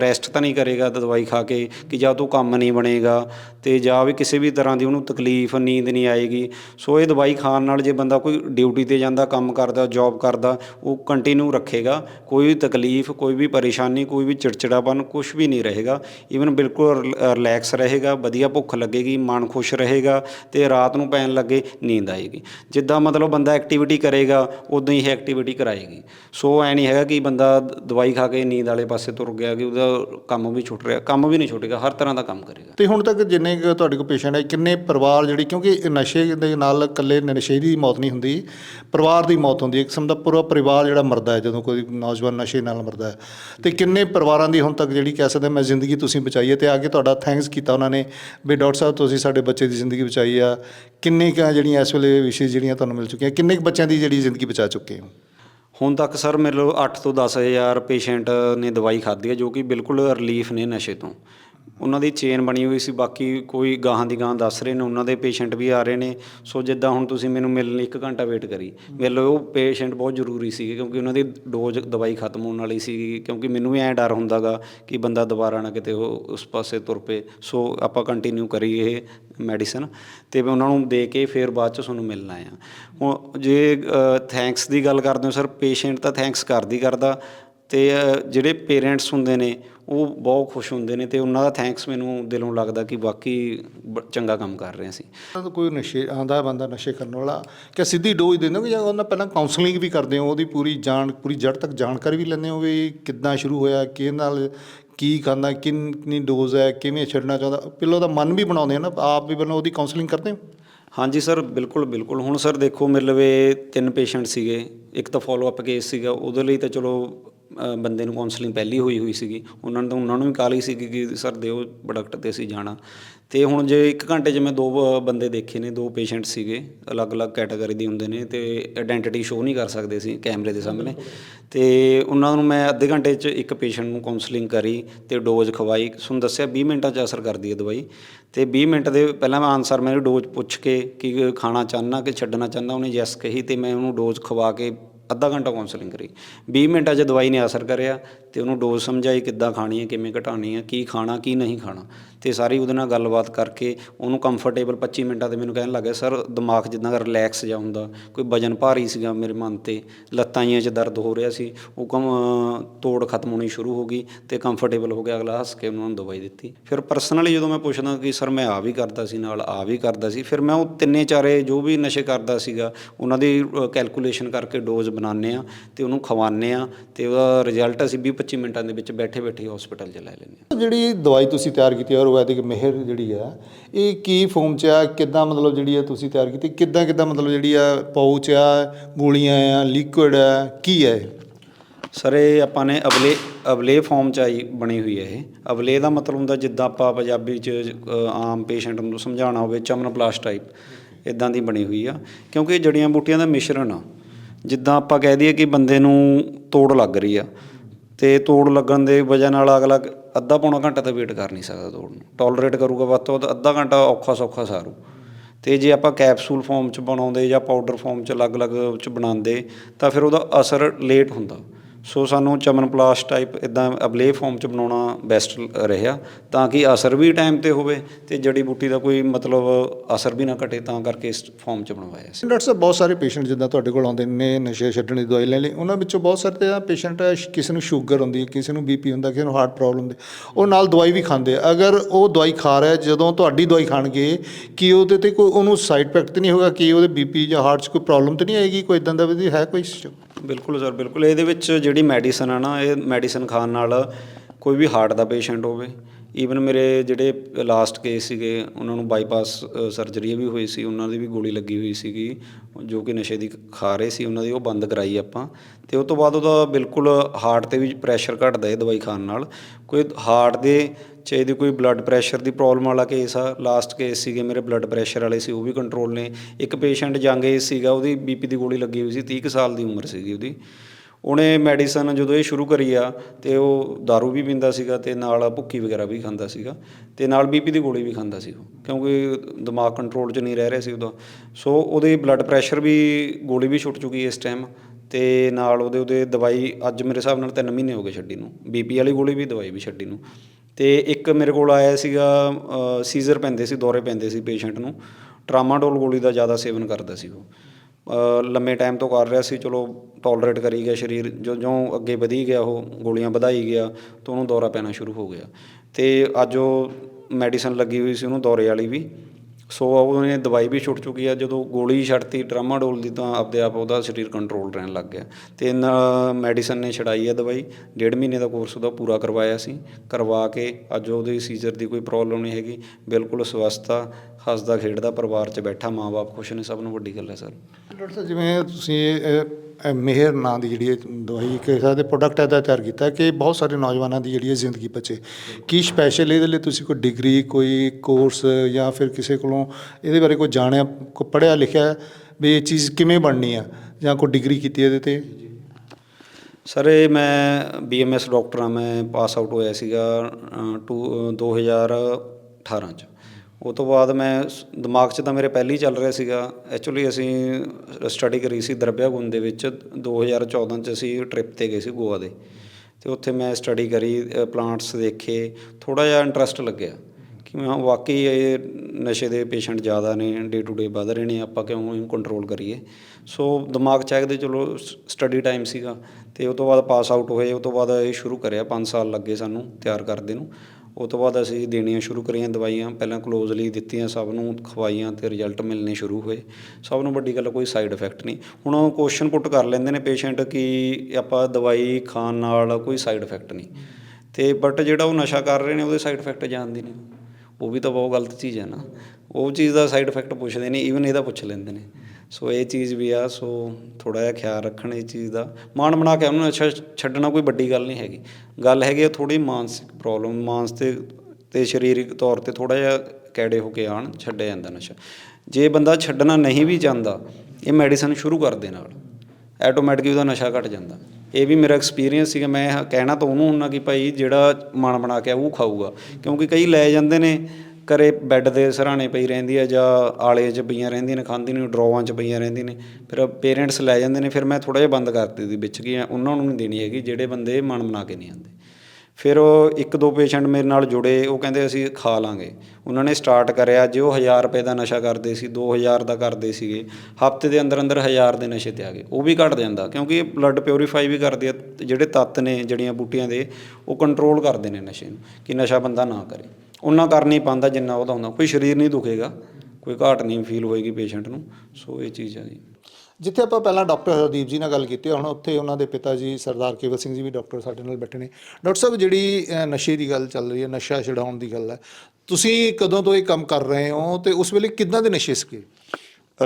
[SPEAKER 3] ਰੈਸਟ ਤਾਂ ਨਹੀਂ ਕਰੇਗਾ ਦਵਾਈ ਖਾ ਕੇ, ਕਿ ਜਾਂ ਤੂੰ ਕੰਮ ਨਹੀਂ ਬਣੇਗਾ ਅਤੇ ਜਾਂ ਵੀ ਕਿਸੇ ਵੀ ਤਰ੍ਹਾਂ ਦੀ ਉਹਨੂੰ ਤਕਲੀਫ, ਨੀਂਦ ਨਹੀਂ ਆਏਗੀ। ਸੋ ਇਹ ਦਵਾਈ ਖਾਣ ਨਾਲ ਜੇ ਬੰਦਾ ਕੋਈ ਡਿਊਟੀ ਤੇ ਜਾਂਦਾ, ਕੰਮ ਕਰਦਾ, ਜੋਬ ਕਰਦਾ, ਉਹ ਕੰਟੀਨਿਊ ਰੱਖੇਗਾ। ਕੋਈ ਵੀ ਤਕਲੀਫ, ਕੋਈ ਵੀ ਪਰੇਸ਼ਾਨੀ, ਕੋਈ ਵੀ ਚਿੜਚਿੜਾਪਨ ਕੁਝ ਵੀ ਨਹੀਂ ਰਹੇਗਾ। ਈਵਨ ਬਿਲਕੁਲ ਰਿਲੈਕਸ ਰਹੇਗਾ, ਵਧੀਆ ਭੁੱਖ ਲੱਗੇਗੀ, ਮਨ ਖੁਸ਼ ਰਹੇਗਾ ਅਤੇ ਰਾਤ ਨੂੰ ਪੈਣ ਲੱਗੇ ਨੀਂਦ ਆਏਗੀ। ਜਿੱਦਾਂ ਮਤਲਬ ਬੰਦਾ ਐਕਟੀਵਿਟੀ ਕਰੇਗਾ ਉਦਾਂ ਹੀ ਇਹ ਐਕਟੀਵਿਟੀ ਕਰਾਏਗੀ। ਸੋ ਐ ਨਹੀਂ ਹੈਗਾ ਕਿ ਬੰਦਾ ਦਵਾਈ ਖਾ ਕੇ ਨੀਂਦ ਵਾਲੇ ਪਾਸੇ ਤੁਰ ਗਿਆ, ਕਿ ਉਹਦਾ ਕੰਮ ਵੀ ਛੁੱਟ ਰਿਹਾ, ਕੰਮ ਵੀ ਨਹੀਂ ਛੁੱਟੇਗਾ, ਹਰ ਤਰ੍ਹਾਂ ਦਾ ਕੰਮ ਕਰੇਗਾ।
[SPEAKER 2] ਤੇ ਹੁਣ ਤੱਕ ਜਿੰਨੇ ਕੁ ਤੁਹਾਡੇ ਕੋਲ ਪੇਸ਼ੈਂਟ ਹੈ ਕਿੰਨੇ ਪਰਿਵਾਰ ਜਿਹੜੀ ਕਿਉਂਕਿ ਇਹ ਨਸ਼ੇ ਦੇ ਨਾਲ ਇਕੱਲੇ ਨਸ਼ੇ ਦੀ ਮੌਤ ਨਹੀਂ ਹੁੰਦੀ ਪਰਿਵਾਰ ਦੀ ਮੌਤ ਹੁੰਦੀ ਹੈ। ਇੱਕ ਕਿਸਮ ਦਾ ਪੂਰਾ ਪਰਿਵਾਰ ਜਿਹੜਾ ਮਰਦਾ ਹੈ ਜਦੋਂ ਕੋਈ ਨੌਜਵਾਨ ਨਸ਼ੇ ਨਾਲ ਮਰਦਾ ਹੈ। ਤੇ ਕਿੰਨੇ ਪਰਿਵਾਰਾਂ ਦੀ ਹੁਣ ਤੱਕ ਜਿਹੜੀ ਕਹਿ ਸਕਦੇ ਮੈਂ ਜ਼ਿੰਦਗੀ ਤੁਸੀਂ ਬਚਾਈ ਹੈ ਤੇ ਆ ਕੇ ਤੁਹਾਡਾ ਥੈਂਕਸ ਕੀਤਾ ਉਹਨਾਂ ਨੇ ਵੀ ਡਾਕਟਰ ਸਾਹਿਬ ਤੁਸੀਂ ਸਾਡੇ ਬੱਚੇ ਦੀ ਜ਼ਿੰਦਗੀ ਬਚਾਈ ਆ। ਕਿੰਨੇ ਕੁ ਜਿਹੜੀਆਂ ਇਸ ਵੇਲੇ ਵਿਸ਼ੇ ਜਿਹੜੀਆਂ ਤੁਹਾਨੂੰ ਮਿਲ ਚੁੱਕੀਆਂ ਕਿੰਨੇ ਕੁ ਬੱਚਿਆਂ ਦੀ ਜਿਹੜੀ ਜ਼ਿੰਦਗੀ ਬਚਾ ਚੁੱਕੇ ਹੋ?
[SPEAKER 3] ਹੁਣ ਤੱਕ ਸਰ ਮੇਰੇ ਲੋ 8 ਤੋਂ 10000 ਪੇਸ਼ੈਂਟ ਨੇ ਦਵਾਈ ਖਾਧੀ ਹੈ ਜੋ ਕਿ ਬਿਲਕੁਲ ਰਿਲੀਫ ਨੇ ਨਸ਼ੇ ਤੋਂ। ਉਹਨਾਂ ਦੀ ਚੇਨ ਬਣੀ ਹੋਈ ਸੀ, ਬਾਕੀ ਕੋਈ ਗਾਹਾਂ ਦੀ ਗਾਹਾਂ ਦੱਸ ਰਹੇ ਨੇ, ਉਹਨਾਂ ਦੇ ਪੇਸ਼ੈਂਟ ਵੀ ਆ ਰਹੇ ਨੇ। ਸੋ ਜਿੱਦਾਂ ਹੁਣ ਤੁਸੀਂ ਮੈਨੂੰ ਮਿਲਣ ਲਈ 1 ਘੰਟਾ ਵੇਟ ਕਰੀ। ਮੇਰੇ ਲਈ ਉਹ ਪੇਸ਼ੈਂਟ ਬਹੁਤ ਜ਼ਰੂਰੀ ਸੀ, ਕਿਉਂਕਿ ਉਹਨਾਂ ਦੀ ਡੋਜ਼ ਦਵਾਈ ਖਤਮ ਹੋਣ ਵਾਲੀ ਸੀ, ਕਿਉਂਕਿ ਮੈਨੂੰ ਵੀ ਐਂ ਡਰ ਹੁੰਦਾਗਾ ਕਿ ਬੰਦਾ ਦੁਬਾਰਾ ਨਾ ਕਿਤੇ ਉਹ ਉਸ ਪਾਸੇ ਤੁਰ ਪਏ। ਸੋ ਆਪਾਂ ਕੰਟੀਨਿਊ ਕਰੀਏ ਇਹ ਮੈਡੀਸਨ ਤੇ ਮੈਂ ਉਹਨਾਂ ਨੂੰ ਦੇ ਕੇ ਫਿਰ ਬਾਅਦ ਚ ਤੁਹਾਨੂੰ ਮਿਲਣਾ ਆ ਹੁਣ ਜੇ ਥੈਂਕਸ ਦੀ ਗੱਲ ਕਰਦੇ ਹੋ ਸਰ ਪੇਸ਼ੈਂਟ ਤਾਂ ਥੈਂਕਸ ਕਰਦੀ ਕਰਦਾ। ਤੇ ਜਿਹੜੇ ਪੇਰੈਂਟਸ ਹੁੰਦੇ ਨੇ ਉਹ ਬਹੁਤ ਖੁਸ਼ ਹੁੰਦੇ ਨੇ ਤੇ ਉਹਨਾਂ ਦਾ ਥੈਂਕਸ ਮੈਨੂੰ ਦਿਲੋਂ ਲੱਗਦਾ ਕਿ ਬਾਕੀ ਬ- ਚੰਗਾ ਕੰਮ ਕਰ ਰਹੇ ਸੀ।
[SPEAKER 2] ਤਾਂ ਕੋਈ ਨਸ਼ੇ ਆਂਦਾ ਬੰਦਾ ਨਸ਼ੇ ਕਰਨ ਵਾਲਾ ਕਿ ਸਿੱਧੀ ਡੋਜ਼ ਦਿੰਦੇ ਹੋ ਜਾਂ ਉਹਨਾਂ ਪਹਿਲਾਂ ਕਾਉਂਸਲਿੰਗ ਵੀ ਕਰਦੇ ਹੋ ਉਹਦੀ ਪੂਰੀ ਜਾਣ ਪੂਰੀ ਜੜ ਤੱਕ ਜਾਣਕਾਰੀ ਵੀ ਲੈਂਦੇ ਹੋ ਵੀ ਕਿੱਦਾਂ ਸ਼ੁਰੂ ਹੋਇਆ ਕਿਹਦੇ ਨਾਲ ਕੀ ਖਾਂਦਾ ਕਿੰਨੀ ਡੋਜ਼ ਹੈ ਕਿਵੇਂ ਛੱਡਣਾ ਚਾਹੁੰਦਾ? ਪਹਿਲਾਂ ਉਹਦਾ ਮਨ ਵੀ ਬਣਾਉਂਦੇ ਆ ਨਾ ਆਪ ਵੀ ਪਹਿਲਾਂ ਉਹਦੀ ਕਾਉਂਸਲਿੰਗ ਕਰਦੇ ਹੋ?
[SPEAKER 3] ਹਾਂਜੀ ਸਰ ਬਿਲਕੁਲ ਬਿਲਕੁਲ। ਹੁਣ ਸਰ ਦੇਖੋ ਮੇਰੇ ਲਵੇ ਤਿੰਨ ਪੇਸ਼ੈਂਟ ਸੀਗੇ। ਇੱਕ ਤਾਂ ਫਾਲੋ ਅਪ ਕੇਸ ਸੀਗਾ ਉਹਦੇ ਲਈ ਤਾਂ ਚਲੋ ਬੰਦੇ ਨੂੰ ਕੌਂਸਲਿੰਗ ਪਹਿਲੀ ਹੋਈ ਹੋਈ ਸੀਗੀ। ਉਹਨਾਂ ਨੂੰ ਉਹਨਾਂ ਨੂੰ ਵੀ ਕਾਲੀ ਸੀਗੀ ਕਿ ਸਰ ਦਿਓ ਪ੍ਰੋਡਕਟ ਤੇ ਅਸੀਂ ਜਾਣਾ। ਅਤੇ ਹੁਣ ਜੇ ਇੱਕ ਘੰਟੇ 'ਚ ਮੈਂ ਦੋ ਬ- ਬੰਦੇ ਦੇਖੇ ਨੇ, ਦੋ ਪੇਸ਼ੈਂਟ ਸੀਗੇ, ਅਲੱਗ-ਅਲੱਗ ਕੈਟਾਗਰੀ ਦੇ ਹੁੰਦੇ ਨੇ ਅਤੇ ਆਇਡੈਂਟੀਟੀ ਸ਼ੋਅ ਨਹੀਂ ਕਰ ਸਕਦੇ ਸੀ ਕੈਮਰੇ ਦੇ ਸਾਹਮਣੇ। ਤੇ ਉਹਨਾਂ ਨੂੰ ਮੈਂ ਅੱਧੇ ਘੰਟੇ 'ਚ ਇੱਕ ਪੇਸ਼ੈਂਟ ਨੂੰ ਕਾਉਂਸਲਿੰਗ ਕਰੀ ਤੇ ਡੋਜ਼ ਖਵਾਈ। ਤੁਹਾਨੂੰ ਦੱਸਿਆ 20 ਮਿੰਟਾਂ 'ਚ ਅਸਰ ਕਰਦੀ ਹੈ ਦਵਾਈ। ਤੇ 20 ਮਿੰਟ ਦੇ ਪਹਿਲਾਂ ਮੈਂ ਆਨਸਰ ਮੈਨੂੰ ਡੋਜ਼ ਪੁੱਛ ਕੇ ਕਿ ਖਾਣਾ ਚਾਹਨਾ ਕਿ ਛੱਡਣਾ ਚਾਹੁੰਦਾ, ਉਹਨੇ ਯੈਸ ਕਹੀ ਤੇ ਮੈਂ ਉਹਨੂੰ ਡੋਜ਼ ਖਵਾ ਕੇ ਅੱਧਾ ਘੰਟਾ ਕਾਉਂਸਲਿੰਗ ਕਰੀ। 20 ਮਿੰਟਾਂ 'ਚ ਦਵਾਈ ਨੇ ਅਸਰ ਕਰਿਆ ਤੇ ਉਹਨੂੰ ਡੋਜ਼ ਸਮਝਾਈ ਕਿੱਦਾਂ ਖਾਣੀ ਹੈ, ਕਿਵੇਂ ਘਟਾਣੀ ਹੈ, ਕੀ ਖਾਣਾ, ਕੀ ਨਹੀਂ ਖਾਣਾ। ਤੇ ਸਾਰੀ ਉਹਦੇ ਨਾਲ ਗੱਲਬਾਤ ਕਰਕੇ ਉਹਨੂੰ ਕੰਫਰਟੇਬਲ 25 ਮਿੰਟਾਂ ਤੇ ਮੈਨੂੰ ਕਹਿਣ ਲੱਗਾ, ਸਰ, ਦਿਮਾਗ ਜਿੱਦਾਂ ਰਿਲੈਕਸ ਜਾ ਹੁੰਦਾ, ਕੋਈ ਵਜਨ ਭਾਰੀ ਸੀਗਾ ਮੇਰੇ ਮਨ ਤੇ, ਲੱਤਾਂ 'ਚ ਦਰਦ ਹੋ ਰਿਹਾ ਸੀ, ਉਹ ਕਮ ਤੋੜ ਖਤਮ ਹੋਣੀ ਸ਼ੁਰੂ ਹੋ ਗਈ ਤੇ ਕੰਫਰਟੇਬਲ ਹੋ ਗਿਆ ਅਗਲਾ ਹੱਸ ਕੇ ਉਹਨਾਂ ਨੂੰ ਦਵਾਈ ਦਿੱਤੀ। ਫਿਰ ਪਰਸਨਲੀ ਜਦੋਂ ਮੈਂ ਪੁੱਛਦਾ ਕਿ, ਸਰ, ਮੈਂ ਆ ਵੀ ਕਰਦਾ ਸੀ ਨਾਲ, ਆ ਵੀ ਕਰਦਾ ਸੀ, ਫਿਰ ਮੈਂ ਉਹ ਤਿੰਨੇ ਚਾਰੇ ਜੋ ਵੀ ਨਸ਼ੇ ਕਰਦਾ ਸੀਗਾ, ਉਹਨਾਂ ਦੀ ਕੈਲਕੂਲੇਸ਼ਨ ਕਰਕੇ ਡੋਜ਼ ਬਣਾਉਂਦੇ ਆ ਤੇ ਉਹਨੂੰ ਖਵਾਉਂਦੇ ਆ ਤੇ ਉਹਦਾ ਰਿਜ਼ਲਟ ਅਸੀਂ 20 25 ਮਿੰਟਾਂ ਦੇ ਵਿੱਚ ਬੈਠੇ ਬੈਠੇ ਹਸਪੀਟਲ 'ਚ ਲੈ ਲੈਂਦੇ ਹਾਂ।
[SPEAKER 2] ਜਿਹੜੀ ਦਵਾਈ ਤੁਸੀਂ ਤਿਆਰ ਕੀਤੀ ਆਯੁਰਵੈਦਿਕ ਮਿਹਰ ਜਿਹੜੀ ਆ ਇਹ ਕੀ ਫਾਰਮ ਚ ਆ? ਕਿੱਦਾਂ ਮਤਲਬ ਜਿਹੜੀ ਆ ਤੁਸੀਂ ਤਿਆਰ ਕੀਤੀ? ਕਿੱਦਾਂ ਕਿੱਦਾਂ ਮਤਲਬ ਜਿਹੜੀ ਆ ਪਾਊਚ ਆ ਗੋਲੀਆਂ ਆ ਲਿਕੁਇਡ ਆ ਕੀ ਹੈ
[SPEAKER 3] ਸਰ ਇਹ ਆਪਾਂ ਨੇ ਅਬਲੇ ਅਬਲੇ ਫਾਰਮ ਚ ਆਈ ਬਣੀ ਹੋਈ ਹੈ ਇਹ। ਅਬਲੇ ਦਾ ਮਤਲਬ ਹੁੰਦਾ ਜਿੱਦਾਂ ਆਪਾਂ ਪੰਜਾਬੀ ਚ ਆਮ ਪੇਸ਼ੈਂਟ ਨੂੰ ਸਮਝਾਉਣਾ ਹੋਵੇ ਚਮਨਪਲਾਸ ਟਾਈਪ ਇਦਾਂ ਦੀ ਬਣੀ ਹੋਈ ਆ। ਕਿਉਂਕਿ ਇਹ ਜੜੀਆਂ ਬੂਟੀਆਂ ਦਾ ਮਿਸ਼ਰਣ ਆ। ਜਿੱਦਾਂ ਆਪਾਂ ਕਹਿ ਦਈਏ ਕਿ ਬੰਦੇ ਨੂੰ ਤੋੜ ਲੱਗ ਰਹੀ ਆ, ਤੇ ਤੋੜ ਲੱਗਣ ਦੇ ਵਜ੍ਹਾ ਨਾਲ ਅਗਲਾ ਅੱਧਾ ਪੌਣਾ ਘੰਟਾ ਤਾਂ ਵੇਟ ਕਰ ਨਹੀਂ ਸਕਦਾ ਤੋੜ ਨੂੰ। ਟੋਲਰੇਟ ਕਰੂਗਾ ਵੱਧ ਤੋਂ ਵੱਧ, ਅੱਧਾ ਘੰਟਾ ਔਖਾ ਸੌਖਾ ਸਾਰੂ। ਤੇ ਜੇ ਆਪਾਂ ਕੈਪਸੂਲ ਫਾਰਮ ਚ ਬਣਾਉਂਦੇ ਜਾਂ ਪਾਊਡਰ ਫਾਰਮ ਚ ਅਲੱਗ-ਅਲੱਗ ਚ ਬਣਾਉਂਦੇ, ਤਾਂ ਫਿਰ ਉਹਦਾ ਅਸਰ ਲੇਟ ਹੁੰਦਾ। ਸੋ ਸਾਨੂੰ ਚਮਨ ਚਮਨਪਲਾਸ ਟਾਈਪ ਇਦਾਂ ਅਬਲੇ ਫਾਰਮ ਚ ਬਣਾਉਣਾ ਬੈਸਟ ਰਿਹਾ ਤਾਂ ਕਿ ਅਸਰ ਵੀ ਟਾਈਮ ਤੇ ਹੋਵੇ ਤੇ ਜੜੀ ਬੂਟੀ ਦਾ ਕੋਈ ਮਤਲਬ ਅਸਰ ਵੀ ਨਾ ਘਟੇ ਤਾਂ ਕਰਕੇ ਇਸ ਫਾਰਮ ਚ ਬਣਵਾਇਆ ਸੀ
[SPEAKER 2] ਡਾਕਟਰ ਸਾਹਿਬ, ਬਹੁਤ ਸਾਰੇ ਪੇਸ਼ੈਂਟ ਜਿੱਦਾਂ ਤੁਹਾਡੇ ਕੋਲ ਆਉਂਦੇ ਨੇ, ਨਸ਼ੇ ਛੱਡਣ ਦੀ ਦਵਾਈ ਲੈਣ ਲਈ, ਉਹਨਾਂ ਵਿੱਚੋਂ ਬਹੁਤ ਸਾਰੇ ਤਾਂ ਪੇਸ਼ੈਂਟ ਕਿਸੇ ਨੂੰ ਸ਼ੂਗਰ ਹੁੰਦੀ ਹੈ, ਕਿਸੇ ਨੂੰ ਬੀਪੀ ਹੁੰਦਾ, ਕਿਸੇ ਨੂੰ ਹਾਰਟ ਪ੍ਰੋਬਲਮ ਹੁੰਦੀ ਉਹ ਨਾਲ ਦਵਾਈ ਵੀ ਖਾਂਦੇ ਆ ਅਗਰ ਉਹ ਦਵਾਈ ਖਾ ਰਿਹਾ ਜਦੋਂ ਤੁਹਾਡੀ ਦਵਾਈ ਖਾਣਗੇ, ਕੀ ਉਹਦੇ ਤੇ ਕੋਈ ਉਹਨੂੰ ਸਾਈਡ ਇਫੈਕਟ ਨਹੀਂ ਹੋਗਾ ਕਿ ਉਹਦੇ ਬੀਪੀ ਜਾਂ ਹਾਰਟ 'ਚ ਕੋਈ ਪ੍ਰੋਬਲਮ ਤਾਂ ਨਹੀਂ ਆਏਗੀ, ਕੋਈ ਇਦਾਂ ਦਾ ਵੀ ਹੈ ਕੋਈ?
[SPEAKER 3] ਬਿਲਕੁਲ ਸਰ, ਬਿਲਕੁਲ। ਇਹਦੇ ਵਿੱਚ ਜਿਹੜੀ ਮੈਡੀਸਨ ਆ ਨਾ, ਇਹ ਮੈਡੀਸਨ ਖਾਣ ਨਾਲ ਕੋਈ ਵੀ ਹਾਰਟ ਦਾ ਪੇਸ਼ੈਂਟ ਹੋਵੇ ਈਵਨ ਮੇਰੇ ਜਿਹੜੇ ਲਾਸਟ ਕੇਸ ਸੀਗੇ, ਉਹਨਾਂ ਨੂੰ ਬਾਈਪਾਸ ਸਰਜਰੀ ਵੀ ਹੋਈ ਸੀ, ਉਹਨਾਂ ਦੀ ਵੀ ਗੋਲੀ ਲੱਗੀ ਹੋਈ ਸੀਗੀ, ਜੋ ਕਿ ਨਸ਼ੇ ਦੀ ਖਾ ਰਹੇ ਸੀ, ਉਹਨਾਂ ਦੀ ਉਹ ਬੰਦ ਕਰਾਈ ਆਪਾਂ। ਅਤੇ ਉਹ ਤੋਂ ਬਾਅਦ ਉਹਦਾ ਬਿਲਕੁਲ ਹਾਰਟ ਤੇ ਵੀ ਪ੍ਰੈਸ਼ਰ ਘਟਦਾ ਇਹ ਦਵਾਈ ਖਾਣ ਨਾਲ। ਕੋਈ ਹਾਰਟ ਦੇ ਚ ਇਹਦੀ ਕੋਈ ਬਲੱਡ ਪ੍ਰੈਸ਼ਰ ਦੀ ਪ੍ਰੋਬਲਮ ਵਾਲਾ ਕੇਸ ਆ ਲਾਸਟ ਕੇਸ ਸੀਗੇ ਮੇਰੇ ਬਲੱਡ ਪ੍ਰੈਸ਼ਰ ਵਾਲੇ ਸੀ, ਉਹ ਵੀ ਕੰਟਰੋਲ ਨੇ। ਇੱਕ ਪੇਸ਼ੈਂਟ ਜੰਗ ਏਜ ਸੀਗਾ, ਉਹਦੀ ਬੀਪੀ ਦੀ ਗੋਲੀ ਲੱਗੀ ਹੋਈ ਸੀ 30 ਕੁ ਸਾਲ ਦੀ ਉਮਰ ਸੀਗੀ ਉਹਦੀ। ਉਹਨੇ ਮੈਡੀਸਨ ਜਦੋਂ ਇਹ ਸ਼ੁਰੂ ਕਰੀ ਆ, ਤੇ ਉਹ दारू ਵੀ ਪੀਂਦਾ ਸੀਗਾ ਤੇ ਨਾਲ ਭੁੱਕੀ ਵਗੈਰਾ ਵੀ ਖਾਂਦਾ ਸੀਗਾ, ਤੇ ਨਾਲ ਬੀਪੀ ਦੀ ਗੋਲੀ ਵੀ ਖਾਂਦਾ ਸੀ ਉਹ, ਕਿਉਂਕਿ ਦਿਮਾਗ ਕੰਟਰੋਲ 'ਚ ਨਹੀਂ ਰਹਿ ਰਿਹਾ ਸੀ ਉਹਦਾ ਸੋ ਉਹਦੇ ਬਲੱਡ ਪ੍ਰੈਸ਼ਰ ਵੀ ਗੋਲੀ ਵੀ ਛੁੱਟ ਚੁੱਕੀ ਇਸ ਟਾਈਮ ਤੇ ਨਾਲ ਉਹਦੇ ਉਹਦੇ ਦਵਾਈ ਅੱਜ ਮੇਰੇ ਹਿਸਾਬ ਨਾਲ 3 ਮਹੀਨੇ ਹੋ ਗਏ ਛੱਡੀ ਨੂੰ। ਬੀਪੀ ਵਾਲੀ ਗੋਲੀ ਵੀ, ਦਵਾਈ ਵੀ ਛੱਡੀ ਨੂੰ। ਤੇ ਇੱਕ ਮੇਰੇ ਕੋਲ ਆਇਆ ਸੀਗਾ ਸੀਜ਼ਰ ਪੈਂਦੇ ਸੀ, ਦੌਰੇ ਪੈਂਦੇ ਸੀ ਪੇਸ਼ੈਂਟ ਨੂੰ। ਟਰਾਮਾਡੋਲ ਗੋਲੀ ਦਾ ਜ਼ਿਆਦਾ ਸੇਵਨ ਕਰਦਾ ਸੀ ਉਹ। ਲੰਮੇ ਟਾਈਮ ਤੋਂ ਕਰ ਰਿਹਾ ਸੀ, ਚਲੋ ਟੋਲਰੇਟ ਕਰੀ ਗਿਆ ਸਰੀਰ, ਜੋ ਜਿਉਂ ਅੱਗੇ ਵਧੀ ਗਿਆ ਉਹ, ਗੋਲੀਆਂ ਵਧਾਈ ਗਿਆ, ਤਾਂ ਉਹਨੂੰ ਦੌਰਾ ਪੈਣਾ ਸ਼ੁਰੂ ਹੋ ਗਿਆ। ਅਤੇ ਅੱਜ ਉਹ ਮੈਡੀਸਨ ਲੱਗੀ ਹੋਈ ਸੀ, ਉਹਨੂੰ ਦੌਰੇ ਵਾਲੀ ਵੀ। ਸੋ ਉਹਨੇ ਦਵਾਈ ਵੀ ਛੁੱਟ ਚੁੱਕੀ ਆ, ਜਦੋਂ ਗੋਲੀ ਛੱਡਤੀ ਟਰਾਮਾਡੋਲ ਦੀ ਤਾਂ ਆਪਦੇ ਆਪ ਉਹਦਾ ਸਰੀਰ ਕੰਟਰੋਲ ਰਹਿਣ ਲੱਗ ਗਿਆ। ਤੇ ਮੈਡੀਸਨ ਨੇ ਛਡਾਈ ਆ ਦਵਾਈ, ਡੇਢ ਮਹੀਨੇ ਦਾ ਕੋਰਸ ਉਹਦਾ ਪੂਰਾ ਕਰਵਾਇਆ ਸੀ। ਕਰਵਾ ਕੇ ਅੱਜ ਉਹਦੇ ਸੀਜ਼ਰ ਦੀ ਕੋਈ ਪ੍ਰੋਬਲਮ ਨਹੀਂ ਹੈਗੀ, ਬਿਲਕੁਲ ਸਵਸਥ ਆ, ਹੱਸਦਾ ਖੇਡਦਾ, ਪਰਿਵਾਰ 'ਚ ਬੈਠਾ, ਮਾਂ-ਬਾਪ ਖੁਸ਼ ਨੇ, ਸਭ ਨੂੰ ਵੱਡੀ ਗੱਲ ਹੈ, ਸਰ।
[SPEAKER 2] ਡਾਕਟਰ ਸਾਹਿਬ, ਜਿਵੇਂ ਤੁਸੀਂ ਮਿਹਰ ਨਾਂ ਦੀ ਜਿਹੜੀ ਇਹ ਦਵਾਈ ਇੱਕ ਤਰ੍ਹਾਂ ਪ੍ਰੋਡਕਟ ਇਹਦਾ ਤਿਆਰ ਕੀਤਾ ਕਿ ਬਹੁਤ ਸਾਰੇ ਨੌਜਵਾਨਾਂ ਦੀ ਜਿਹੜੀ ਹੈ ਜ਼ਿੰਦਗੀ ਬਚੇ। ਕੀ ਸਪੈਸ਼ਲ ਇਹਦੇ ਲਈ ਤੁਸੀਂ ਕੋਈ ਡਿਗਰੀ ਕੋਈ ਕੋਰਸ ਜਾਂ ਫਿਰ ਕਿਸੇ ਕੋਲੋਂ ਇਹਦੇ ਬਾਰੇ ਕੋਈ ਜਾਣਿਆ ਕੋ ਪੜ੍ਹਿਆ ਲਿਖਿਆ ਵੀ ਇਹ ਚੀਜ਼ ਕਿਵੇਂ ਬਣਨੀ ਆ ਜਾਂ ਕੋਈ ਡਿਗਰੀ ਕੀਤੀ ਇਹਦੇ ਤੇ?
[SPEAKER 3] ਸਰ ਇਹ ਮੈਂ ਬੀਐਮਐਸ ਡਾਕਟਰ ਆ ਮੈਂ ਪਾਸ ਆਊਟ ਹੋਇਆ ਸੀਗਾ ਅ, ਟੂ- ਅ, 2018 ਚ। ਉਹ ਤੋਂ ਬਾਅਦ ਮੈਂ ਦਿਮਾਗ 'ਚ ਤਾਂ ਮੇਰੇ ਪਹਿਲੇ ਹੀ ਚੱਲ ਰਿਹਾ ਸੀਗਾ। ਐਕਚੁਅਲੀ ਅਸੀਂ ਸਟੱਡੀ ਕਰੀ ਸੀ ਦਰਬਿਆ ਗੁੰਦ ਦੇ ਵਿੱਚ 2014 ਚ ਅਸੀਂ ਟ੍ਰਿਪ ਤੇ ਗਏ ਸੀ ਗੋਆ ਦੇ। ਤੇ ਉੱਥੇ ਮੈਂ ਸਟੱਡੀ ਕਰੀ ਪਲਾਂਟਸ ਦੇਖੇ। ਥੋੜਾ ਜਿਹਾ ਇੰਟਰਸਟ ਲੱਗਿਆ ਕਿ ਹਾਂ ਵਾਕਈ ਇਹ ਨਸ਼ੇ ਦੇ ਪੇਸ਼ੈਂਟ ਜ਼ਿਆਦਾ ਨੇ ਡੇ ਟੂ ਡੇ ਵੱਧ ਰਹੇ ਨੇ, ਆਪਾਂ ਕਿਉਂ ਇਹਨੂੰ ਕੰਟਰੋਲ ਕਰੀਏ? ਸੋ ਦਿਮਾਗ ਚਾਹੀਦੇ ਚਲੋ ਸਟੱਡੀ ਟਾਈਮ ਸੀਗਾ। ਤੇ ਉਸ ਤੋਂ ਬਾਅਦ ਪਾਸ ਆਊਟ ਹੋਏ। ਉਸ ਤੋਂ ਬਾਅਦ ਇਹ ਸ਼ੁਰੂ ਕਰਿਆ। 5 ਸਾਲ ਲੱਗੇ ਸਾਨੂੰ ਤਿਆਰ ਕਰਦੇ ਨੂੰ। ਉਹ ਤੋਂ ਬਾਅਦ ਅਸੀਂ ਦੇਣੀਆਂ ਸ਼ੁਰੂ ਕਰੀਆਂ ਦਵਾਈਆਂ, ਪਹਿਲਾਂ ਕਲੋਜ਼ਲੀ ਦਿੱਤੀਆਂ, ਸਭ ਨੂੰ ਖਵਾਈਆਂ ਅਤੇ ਰਿਜ਼ਲਟ ਮਿਲਣੇ ਸ਼ੁਰੂ ਹੋਏ। ਸਭ ਨੂੰ ਵੱਡੀ ਗੱਲ ਕੋਈ ਸਾਈਡ ਇਫੈਕਟ ਨਹੀਂ। ਹੁਣ ਉਹ ਕੁਐਸਚਨ ਪੁੱਟ ਕਰ ਲੈਂਦੇ ਨੇ ਪੇਸ਼ੈਂਟ ਕਿ ਆਪਾਂ ਦਵਾਈ ਖਾਣ ਨਾਲ ਕੋਈ ਸਾਈਡ ਇਫੈਕਟ ਨਹੀਂ। ਤੇ ਬਟ ਜਿਹੜਾ ਉਹ ਨਸ਼ਾ ਕਰ ਰਹੇ ਨੇ, ਉਹਦੇ ਸਾਈਡ ਇਫੈਕਟ ਜਾਣਦੇ ਨੇ। ਉਹ ਵੀ ਤਾਂ ਬਹੁਤ ਗਲਤ ਚੀਜ਼ ਹੈ ਨਾ। ਉਹ ਚੀਜ਼ ਦਾ ਸਾਈਡ ਇਫੈਕਟ ਪੁੱਛਦੇ ਨੇ ਈਵਨ ਇਹਦਾ ਪੁੱਛ ਲੈਂਦੇ ਨੇ। ਸੋ ਇਹ ਚੀਜ਼ ਵੀ ਆ, ਸੋ ਥੋੜਾ ਜਿਹਾ ਖਿਆਲ ਰੱਖਣ ਇਹ ਚੀਜ਼ ਦਾ। ਮਾਣ ਬਣਾ ਕੇ ਉਹਨੂੰ ਨਸ਼ਾ ਛੱਡਣਾ ਕੋਈ ਵੱਡੀ ਗੱਲ ਨਹੀਂ ਹੈਗੀ। ਗੱਲ ਹੈਗੀ ਆ ਥੋੜੀ ਮਾਨਸਿਕ ਪ੍ਰੋਬਲਮ ਮਾਨਸ ਤੇ ਤੇ ਸਰੀਰਕ ਤੌਰ ਤੇ ਥੋੜਾ ਜਿਹਾ ਕੈੜੇ ਹੋ ਕੇ ਆਣ ਛੱਡਿਆ ਜਾਂਦਾ ਨਸ਼ਾ। ਜੇ ਬੰਦਾ ਛੱਡਣਾ ਨਹੀਂ ਵੀ ਚਾਹੁੰਦਾ, ਇਹ ਮੈਡੀਸਨ ਸ਼ੁਰੂ ਕਰ ਦੇ ਨਾਲ ਆਟੋਮੈਟਿਕਲੀ ਉਹਦਾ ਨਸ਼ਾ ਘਟ ਜਾਂਦਾ। ਇਹ ਵੀ ਮੇਰਾ ਐਕਸਪੀਰੀਅੰਸ ਸੀਗਾ, ਮੈਂ ਕਹਿਣਾ ਤਾਂ ਉਹਨੂੰ ਹੁੰਨਾ ਕਿ ਭਾਈ ਜਿਹੜਾ ਮਨ ਬਣਾ ਕੇ ਉਹ ਖਾਊਗਾ। ਕਿਉਂਕਿ ਕਈ ਲੈ ਜਾਂਦੇ ਨੇ ਘਰੇ ਬੈੱਡ ਦੇ ਸਰਾਣੇ ਪਈ ਰਹਿੰਦੀ ਹੈ ਜਾਂ ਆਲੇ 'ਚ ਪਈਆਂ ਰਹਿੰਦੀਆਂ ਨੇ, ਖਾਂਦੀ ਨਹੀਂ, ਡਰੋਵਾਂ 'ਚ ਪਈਆਂ ਰਹਿੰਦੀਆਂ ਨੇ। ਫਿਰ ਪੇਰੈਂਟਸ ਲੈ ਜਾਂਦੇ ਨੇ, ਫਿਰ ਮੈਂ ਥੋੜ੍ਹਾ ਜਿਹਾ ਬੰਦ ਕਰ ਦਿੱਤੀ ਵਿੱਚ ਕਿ ਉਹਨਾਂ ਨੂੰ ਨਹੀਂ ਦੇਣੀ ਹੈਗੀ, ਜਿਹੜੇ ਬੰਦੇ ਮਨ ਬਣਾ ਕੇ ਨਹੀਂ ਆਉਂਦੇ। ਫਿਰ ਉਹ ਇੱਕ ਦੋ ਪੇਸ਼ੈਂਟ ਮੇਰੇ ਨਾਲ ਜੁੜੇ, ਉਹ ਕਹਿੰਦੇ ਅਸੀਂ ਖਾ ਲਾਂਗੇ। ਉਹਨਾਂ ਨੇ ਸਟਾਰਟ ਕਰਿਆ ਜੇ ਉਹ 1000 ਰੁਪਏ ਦਾ ਨਸ਼ਾ ਕਰਦੇ ਸੀ 2000 ਦਾ ਕਰਦੇ ਸੀਗੇ। ਹਫ਼ਤੇ ਦੇ ਅੰਦਰ ਅੰਦਰ 1000 ਦੇ ਨਸ਼ੇ ਤੇ ਆ ਗਏ। ਉਹ ਵੀ ਘਟ ਜਾਂਦਾ, ਕਿਉਂਕਿ ਇਹ ਬਲੱਡ ਪਿਉਰੀਫਾਈ ਵੀ ਕਰਦੇ ਆ, ਜਿਹੜੇ ਤੱਤ ਨੇ ਜੜੀਆਂ ਬੂਟੀਆਂ ਦੇ, ਉਹ ਕੰਟਰੋਲ ਕਰਦੇ ਨੇ ਨਸ਼ੇ ਨੂੰ, ਕਿ ਨਸ਼ਾ ਬੰਦਾ ਨਾ ਕਰੇ। ਉਹਨਾਂ ਕਰ ਨਹੀਂ ਪਾਉਂਦਾ ਜਿੰਨਾ ਉਹਦਾ ਹੁੰਦਾ। ਕੋਈ ਸਰੀਰ ਨਹੀਂ ਦੁਖੇਗਾ ਕੋਈ ਘਾਟ ਨਹੀਂ ਫੀਲ ਹੋਏਗੀ ਪੇਸ਼ੈਂਟ ਨੂੰ। ਸੋ ਇਹ ਚੀਜ਼ ਆ ਜੀ।
[SPEAKER 2] ਜਿੱਥੇ ਆਪਾਂ ਪਹਿਲਾਂ ਡਾਕਟਰ ਹਰਦੀਪ ਜੀ ਨਾਲ ਗੱਲ ਕੀਤੀ ਹੁਣ ਉੱਥੇ ਉਹਨਾਂ ਦੇ ਪਿਤਾ ਜੀ ਸਰਦਾਰ ਕੇਵਲ ਸਿੰਘ ਜੀ ਵੀ ਡਾਕਟਰ ਸਾਡੇ ਨਾਲ ਬੈਠੇ ਨੇ। ਡਾਕਟਰ ਸਾਹਿਬ ਜਿਹੜੀ ਨਸ਼ੇ ਦੀ ਗੱਲ ਚੱਲ ਰਹੀ ਹੈ ਨਸ਼ਾ ਛਡਾਉਣ ਦੀ ਗੱਲ ਹੈ ਤੁਸੀਂ ਕਦੋਂ ਤੋਂ ਇਹ ਕੰਮ ਕਰ ਰਹੇ ਹੋ ਤੇ ਉਸ ਵੇਲੇ ਕਿੱਦਾਂ ਦੇ ਨਸ਼ੇ ਸੀਗੇ?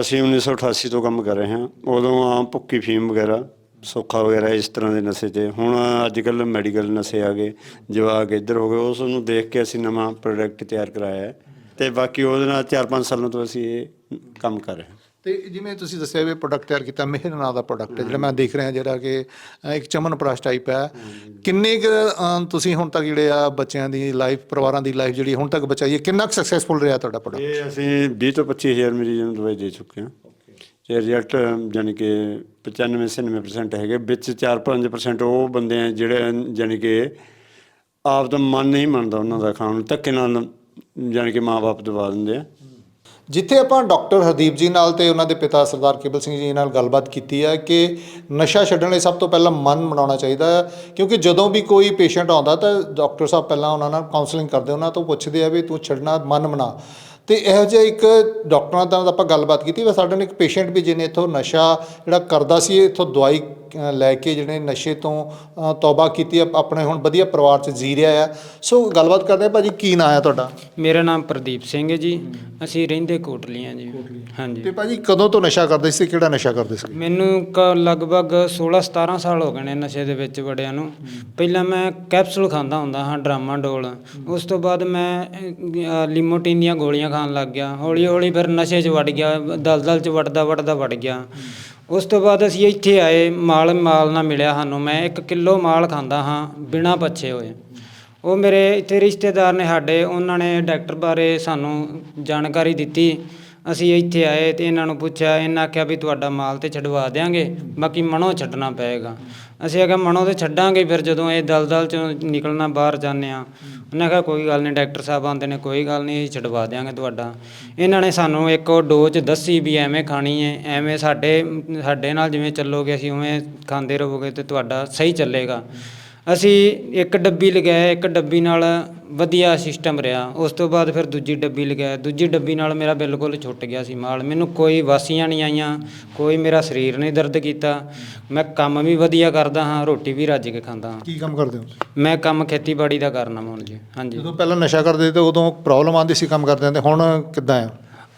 [SPEAKER 4] ਅਸੀਂ 1988 ਤੋਂ ਕੰਮ ਕਰ ਰਹੇ ਹਾਂ। ਉਦੋਂ ਆਮ ਭੁੱਕੀ ਫੀਮ ਵਗੈਰਾ ਸੋਖਾ ਵਗੈਰਾ ਇਸ ਤਰ੍ਹਾਂ ਦੇ ਨਸ਼ੇ ਤੇ। ਹੁਣ ਅੱਜ ਕੱਲ ਮੈਡੀਕਲ ਨਸ਼ੇ ਆ ਗਏ ਜਵਾਕ ਇੱਧਰ ਹੋ ਗਏ ਉਸ ਨੂੰ ਦੇਖ ਕੇ ਅਸੀਂ ਨਵਾਂ ਪ੍ਰੋਡਕਟ ਤਿਆਰ ਕਰਾਇਆ ਹੈ। ਤੇ ਬਾਕੀ ਉਹਦੇ ਨਾਲ 4-5 ਸਾਲਾਂ ਤੋਂ ਅਸੀਂ ਇਹ ਕੰਮ ਕਰ ਰਹੇ ਹਾਂ।
[SPEAKER 2] ਤੇ ਜਿਵੇਂ ਤੁਸੀਂ ਦੱਸਿਆ ਵੀ ਪ੍ਰੋਡਕਟ ਤਿਆਰ ਕੀਤਾ ਮਿਹਰ ਨਾਂ ਦਾ ਪ੍ਰੋਡਕਟ ਜਿਹੜਾ ਮੈਂ ਦੇਖ ਰਿਹਾ ਜਿਹੜਾ ਕਿ ਇੱਕ ਚਮਨ ਪ੍ਰਾਸ਼ ਟਾਈਪ ਹੈ। ਕਿੰਨੇ ਤੁਸੀਂ ਹੁਣ ਤੱਕ ਜਿਹੜੇ ਆ ਬੱਚਿਆਂ ਦੀ ਲਾਈਫ ਪਰਿਵਾਰਾਂ ਦੀ ਲਾਈਫ ਜਿਹੜੀ ਹੁਣ ਤੱਕ ਬਚਾਈ ਹੈ ਕਿੰਨਾ ਕੁ ਸਕਸੈਸਫੁਲ ਰਿਹਾ ਤੁਹਾਡਾ ਪ੍ਰੋਡਕਟ
[SPEAKER 4] ਇਹ ਅਸੀਂ 20 ਤੋਂ 25000 ਮਰੀਜ਼ਾਂ ਨੂੰ ਦਵਾਈ ਦੇ ਚੁੱਕੇ ਹਾਂ। ਤੇ ਰਿਜ਼ਲਟ ਯਾਨੀ ਕਿ 95-96% ਹੈਗੇ, ਵਿੱਚ 4-5% ਉਹ ਬੰਦੇ ਆ ਜਿਹੜੇ ਯਾਨੀ ਕਿ ਆਪ ਦਾ ਮਨ ਨਹੀਂ ਮੰਨਦਾ ਉਹਨਾਂ ਦਾ ਖਾਣ ਨੂੰ, ਧੱਕੇ ਨਾਲ ਯਾਨੀ ਕਿ ਮਾਪੇ ਦਵਾ ਦਿੰਦੇ ਆ।
[SPEAKER 2] ਜਿੱਥੇ ਆਪਾਂ ਡਾਕਟਰ ਹਰਦੀਪ ਜੀ ਨਾਲ ਤੇ ਉਹਨਾਂ ਦੇ ਪਿਤਾ ਸਰਦਾਰ ਕੇਬਲ ਸਿੰਘ ਜੀ ਨਾਲ ਗੱਲਬਾਤ ਕੀਤੀ ਹੈ ਕਿ ਨਸ਼ਾ ਛੱਡਣ ਲਈ ਸਭ ਤੋਂ ਪਹਿਲਾਂ ਮਨ ਬਣਾਉਣਾ ਚਾਹੀਦਾ ਹੈ, ਕਿਉਂਕਿ ਜਦੋਂ ਵੀ ਕੋਈ ਪੇਸ਼ੈਂਟ ਆਉਂਦਾ ਤਾਂ ਡਾਕਟਰ ਸਾਹਿਬ ਪਹਿਲਾਂ ਉਹਨਾਂ ਨਾਲ ਕਾਉਂਸਲਿੰਗ ਕਰਦੇ, ਉਹਨਾਂ ਤੋਂ ਪੁੱਛਦੇ ਆ ਵੀ ਤੂੰ ਛੱਡਣਾ, ਮਨ ਬਣਾ। ਤੇ ਇਹੋ ਜਿਹਾ ਇੱਕ ਡਾਕਟਰਾਂ ਨਾਲ ਆਪਾਂ ਗੱਲਬਾਤ ਕੀਤੀ, ਵਾ ਸਾਡੇ ਨਾਲ ਇੱਕ ਪੇਸ਼ੈਂਟ ਵੀ ਜਿਹਨੇ ਇੱਥੋਂ ਨਸ਼ਾ ਜਿਹੜਾ ਕਰਦਾ ਸੀ, ਇੱਥੋਂ ਦਵਾਈ ਲੈ ਕੇ ਜਿਹੜੇ ਨਸ਼ੇ ਤੋਂ ਤੌਬਾ ਕੀਤੀ ਆਪਣੇ ਹੁਣ ਵਧੀਆ ਪਰਿਵਾਰ 'ਚ ਜੀ ਰਿਹਾ ਆ। ਸੋ ਗੱਲਬਾਤ ਕਰਦੇ ਆ ਭਾਜੀ ਕੀ ਨਾਂ ਆ ਤੁਹਾਡਾ?
[SPEAKER 1] ਮੇਰਾ ਨਾਮ ਪ੍ਰਦੀਪ ਸਿੰਘ ਹੈ ਜੀ। ਅਸੀਂ ਰਹਿੰਦੇ ਕੋਟਲੀਆਂ ਜੀ। ਹਾਂਜੀ।
[SPEAKER 2] ਤੇ ਭਾਜੀ ਕਦੋਂ ਤੋਂ ਨਸ਼ਾ ਕਰਦੇ ਸੀ ਕਿਹੜਾ ਨਸ਼ਾ ਕਰਦੇ ਸੀ?
[SPEAKER 1] ਮੈਨੂੰ ਲਗਭਗ 16 17 ਸਾਲ ਹੋ ਗਏ ਨੇ ਨਸ਼ੇ ਦੇ ਵਿੱਚ ਵੜਿਆਂ ਨੂੰ। ਪਹਿਲਾਂ ਮੈਂ ਕੈਪਸੂਲ ਖਾਂਦਾ ਹੁੰਦਾ ਹਾਂ ਡਰਾਮਾ ਡੋਲ। ਉਸ ਤੋਂ ਬਾਅਦ ਮੈਂ ਲਿਮੋਟਿਨ ਦੀਆਂ ਗੋਲੀਆਂ ਖਾਣ ਲੱਗ ਗਿਆ। ਹੌਲੀ ਹੌਲੀ ਫਿਰ ਨਸ਼ੇ 'ਚ ਵੜ ਗਿਆ ਦਲਦਲ 'ਚ ਵੜਦਾ ਵੜਦਾ ਵੜ ਗਿਆ। ਉਸ ਤੋਂ ਬਾਅਦ ਅਸੀਂ ਇੱਥੇ ਆਏ, ਮਾਲ ਮਾਲ ਨਾਲ ਮਿਲਿਆ ਸਾਨੂੰ। ਮੈਂ 1 ਕਿਲੋ ਮਾਲ ਖਾਂਦਾ ਹਾਂ ਬਿਨਾਂ ਪੱਛੇ ਹੋਏ। ਉਹ ਮੇਰੇ ਇੱਥੇ ਰਿਸ਼ਤੇਦਾਰ ਨੇ ਸਾਡੇ, ਉਹਨਾਂ ਨੇ ਡਾਕਟਰ ਬਾਰੇ ਸਾਨੂੰ ਜਾਣਕਾਰੀ ਦਿੱਤੀ। ਅਸੀਂ ਇੱਥੇ ਆਏ ਤੇ ਇਹਨਾਂ ਨੂੰ ਪੁੱਛਿਆ, ਇਹਨਾਂ ਆਖਿਆ ਵੀ ਤੁਹਾਡਾ ਮਾਲ ਤੇ ਛਡਵਾ ਦਿਆਂਗੇ, ਬਾਕੀ ਮਨੋਂ ਛੱਡਣਾ ਪਏਗਾ। ਅਸੀਂ ਆਖਿਆ, ਮਨੋਂ ਤੇ ਛੱਡਾਂਗੇ, ਫਿਰ ਜਦੋਂ ਇਹ ਦਲਦਲ ਚੋਂ ਨਿਕਲਣਾ ਬਾਹਰ ਜਾਂਦੇ ਆ ਉਹਨਾਂ ਆਖਿਆ, ਕੋਈ ਗੱਲ ਨਹੀਂ, ਡਾਕਟਰ ਸਾਹਿਬ ਆਂਦੇ ਨੇ, ਕੋਈ ਗੱਲ ਨਹੀਂ, ਅਸੀਂ ਛਡਵਾ ਦੇਾਂਗੇ ਤੁਹਾਡਾ। ਇਹਨਾਂ ਨੇ ਸਾਨੂੰ ਇੱਕ ਡੋਜ਼ ਦੱਸੀ ਵੀ ਐਵੇਂ ਖਾਣੀ ਹੈ, ਐਵੇਂ ਸਾਡੇ ਸਾਡੇ ਨਾਲ ਜਿਵੇਂ ਚੱਲੋਗੇ, ਅਸੀਂ ਉਵੇਂ ਖਾਂਦੇ ਰਹੋਗੇ ਤੇ ਤੁਹਾਡਾ ਸਹੀ ਚੱਲੇਗਾ। ਅਸੀਂ ਇੱਕ ਡੱਬੀ ਲਗਾਇਆ ਇੱਕ ਡੱਬੀ ਨਾਲ ਵਧੀਆ ਸਿਸਟਮ ਰਿਹਾ। ਉਸ ਤੋਂ ਬਾਅਦ ਫਿਰ ਦੂਜੀ ਡੱਬੀ ਲਗਾਇਆ। ਦੂਜੀ ਡੱਬੀ ਨਾਲ ਮੇਰਾ ਬਿਲਕੁਲ ਛੁੱਟ ਗਿਆ ਸੀ ਮਾਲ। ਮੈਨੂੰ ਕੋਈ ਵਾਸੀਆਂ ਨਹੀਂ ਆਈਆਂ ਕੋਈ ਮੇਰਾ ਸਰੀਰ ਨਹੀਂ ਦਰਦ ਕੀਤਾ। ਮੈਂ ਕੰਮ ਵੀ ਵਧੀਆ ਕਰਦਾ ਹਾਂ ਰੋਟੀ ਵੀ ਰੱਜ ਕੇ ਖਾਂਦਾ ਹਾਂ।
[SPEAKER 2] ਕੀ ਕੰਮ ਕਰਦੇ ਹੋ
[SPEAKER 1] ਮੈਂ ਕੰਮ ਖੇਤੀਬਾੜੀ ਦਾ ਕਰਨਾ ਹੁਣ ਜੀ। ਹਾਂਜੀ।
[SPEAKER 2] ਜਦੋਂ ਪਹਿਲਾਂ ਨਸ਼ਾ ਕਰਦੇ ਤੇ ਉਦੋਂ ਪ੍ਰੋਬਲਮ ਆਉਂਦੀ ਸੀ ਕੰਮ ਕਰਦਿਆਂ ਤੇ। ਹੁਣ ਕਿੱਦਾਂ ਆ?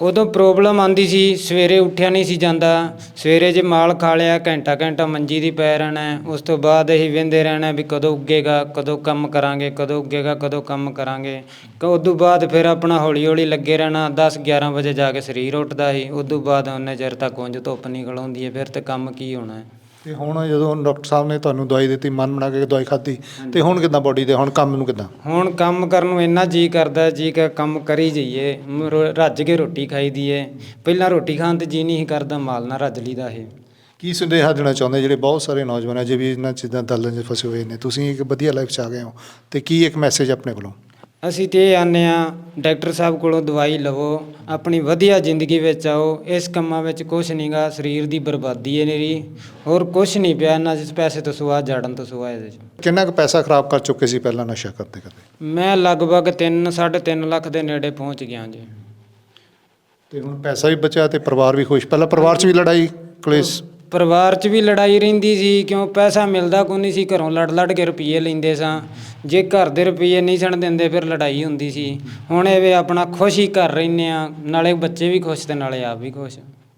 [SPEAKER 1] ਉਦੋਂ ਪ੍ਰੋਬਲਮ ਆਉਂਦੀ ਸੀ, ਸਵੇਰੇ ਉੱਠਿਆ ਨਹੀਂ ਸੀ ਜਾਂਦਾ। ਸਵੇਰੇ ਜੇ ਮਾਲ ਖਾ ਲਿਆ, ਘੰਟਾ ਘੰਟਾ ਮੰਜੀ ਦੀ ਪੈ ਰਹਿਣਾ ਉਸ ਤੋਂ ਬਾਅਦ ਅਸੀਂ ਵਹਿੰਦੇ ਰਹਿਣਾ ਵੀ ਕਦੋਂ ਉੱਗੇਗਾ, ਕਦੋਂ ਕੰਮ ਕਰਾਂਗੇ, ਕਦੋਂ ਉੱਗੇਗਾ, ਕਦੋਂ ਕੰਮ ਕਰਾਂਗੇ। ਕ ਉਦੋਂ ਬਾਅਦ ਫਿਰ ਆਪਣਾ ਹੌਲੀ ਹੌਲੀ ਲੱਗੇ ਰਹਿਣਾ 10 11 ਵਜੇ ਜਾ ਕੇ ਸਰੀਰ ਉੱਠਦਾ ਸੀ। ਉਦੋਂ ਬਾਅਦ ਉਹਨੇ ਚਿਰ ਤੱਕ ਉਂਝ ਧੁੱਪ ਨਿਕਲ ਆਉਂਦੀ ਹੈ, ਫਿਰ ਤੇ ਕੰਮ ਕੀ ਹੋਣਾ
[SPEAKER 2] ਤੇ ਹੁਣ ਜਦੋਂ ਡਾਕਟਰ ਸਾਹਿਬ ਨੇ ਤੁਹਾਨੂੰ ਦਵਾਈ ਦਿੱਤੀ ਮਨ ਬਣਾ ਕੇ ਦਵਾਈ ਖਾਧੀ ਤੇ ਹੁਣ ਕਿੱਦਾਂ ਬੋਡੀ ਤੇ ਹੁਣ ਕੰਮ ਨੂੰ ਕਿੱਦਾਂ?
[SPEAKER 1] ਹੁਣ ਕੰਮ ਕਰਨ ਨੂੰ ਇੰਨਾ ਜੀ ਕਰਦਾ ਜੀ ਕਿ ਕੰਮ ਕਰੀ ਜਾਈਏ ਮ- ਰੋ- ਰੱਜ ਕੇ ਰੋਟੀ ਖਾਈ ਦੀਏ ਪਹਿਲਾਂ ਰੋਟੀ ਖਾਣ ਤੇ ਜੀ ਨਹੀਂ ਸੀ ਕਰਦਾ ਮਾਲ ਨਾਲ ਰੱਜ ਲਈਦਾ ਇਹ।
[SPEAKER 2] ਕੀ ਸੁਨੇਹਾ ਦੇਣਾ ਚਾਹੁੰਦੇ ਜਿਹੜੇ ਬਹੁਤ ਸਾਰੇ ਨੌਜਵਾਨ ਅਜੇ ਵੀ ਇਹਨਾਂ ਚੀਜ਼ਾਂ ਦਲਦਲ 'ਚ ਫਸੇ ਹੋਏ ਨੇ ਤੁਸੀਂ ਇੱਕ ਵਧੀਆ ਲਾਈਫ 'ਚ ਆ ਗਏ ਹੋ ਤੇ ਕੀ ਇੱਕ ਮੈਸੇਜ ਆਪਣੇ ਵੱਲੋਂ
[SPEAKER 1] ਅਸੀਂ ਤੇ ਇਹ ਆਨੇ ਆ ਡਾਕਟਰ ਸਾਹਿਬ ਕੋਲੋਂ ਦਵਾਈ ਲਵੋ ਆਪਣੀ ਵਧੀਆ ਜ਼ਿੰਦਗੀ ਵਿੱਚ ਆਓ ਇਸ ਕੰਮਾਂ ਵਿੱਚ ਕੁਝ ਨਹੀਂਗਾ ਸਰੀਰ ਦੀ ਬਰਬਾਦੀ ਹੈ ਮੇਰੀ ਹੋਰ ਕੁਝ ਨਹੀਂ ਪਿਆ ਇਹਨਾਂ ਜਿਸ ਪੈਸੇ ਤੋਂ ਸੁਆ ਜਾੜਨ ਤੋਂ ਸੁਆ ਇਹਦੇ 'ਚ।
[SPEAKER 2] ਕਿੰਨਾ ਕੁ ਪੈਸਾ ਖਰਾਬ ਕਰ ਚੁੱਕੇ ਸੀ ਪਹਿਲਾਂ ਨਸ਼ਾ ਕਰਦੇ ਕਰਦੇ?
[SPEAKER 1] ਮੈਂ ਲਗਭਗ 3 3.5 ਲੱਖ ਦੇ ਨੇੜੇ ਪਹੁੰਚ ਗਿਆ ਜੀ।
[SPEAKER 2] ਤੇ ਹੁਣ ਪੈਸਾ ਵੀ ਬਚਿਆ ਤੇ ਪਰਿਵਾਰ ਵੀ ਖੁਸ਼ ਪਹਿਲਾਂ ਪਰਿਵਾਰ 'ਚ ਵੀ ਲੜਾਈ ਕਲੇਸ਼?
[SPEAKER 1] ਪਰਿਵਾਰ 'ਚ ਵੀ ਲੜਾਈ ਰਹਿੰਦੀ ਸੀ, ਕਿਉਂ ਪੈਸਾ ਮਿਲਦਾ ਕੋਈ ਨਹੀਂ ਸੀ, ਘਰੋਂ ਲੜ ਲੜ ਕੇ ਰੁਪਈਏ ਲੈਂਦੇ ਸਾਂ। ਜੇ ਘਰ ਦੇ ਰੁਪਈਏ ਨਹੀਂ ਸਣ ਦਿੰਦੇ, ਫਿਰ ਲੜਾਈ ਹੁੰਦੀ ਸੀ। ਹੁਣ ਇਹ ਵੀ ਆਪਣਾ ਖੁਸ਼ ਹੀ ਘਰ ਰਹਿੰਦੇ ਹਾਂ, ਨਾਲੇ ਬੱਚੇ ਵੀ ਖੁਸ਼ ਅਤੇ ਨਾਲੇ ਆਪ ਵੀ ਖੁਸ਼।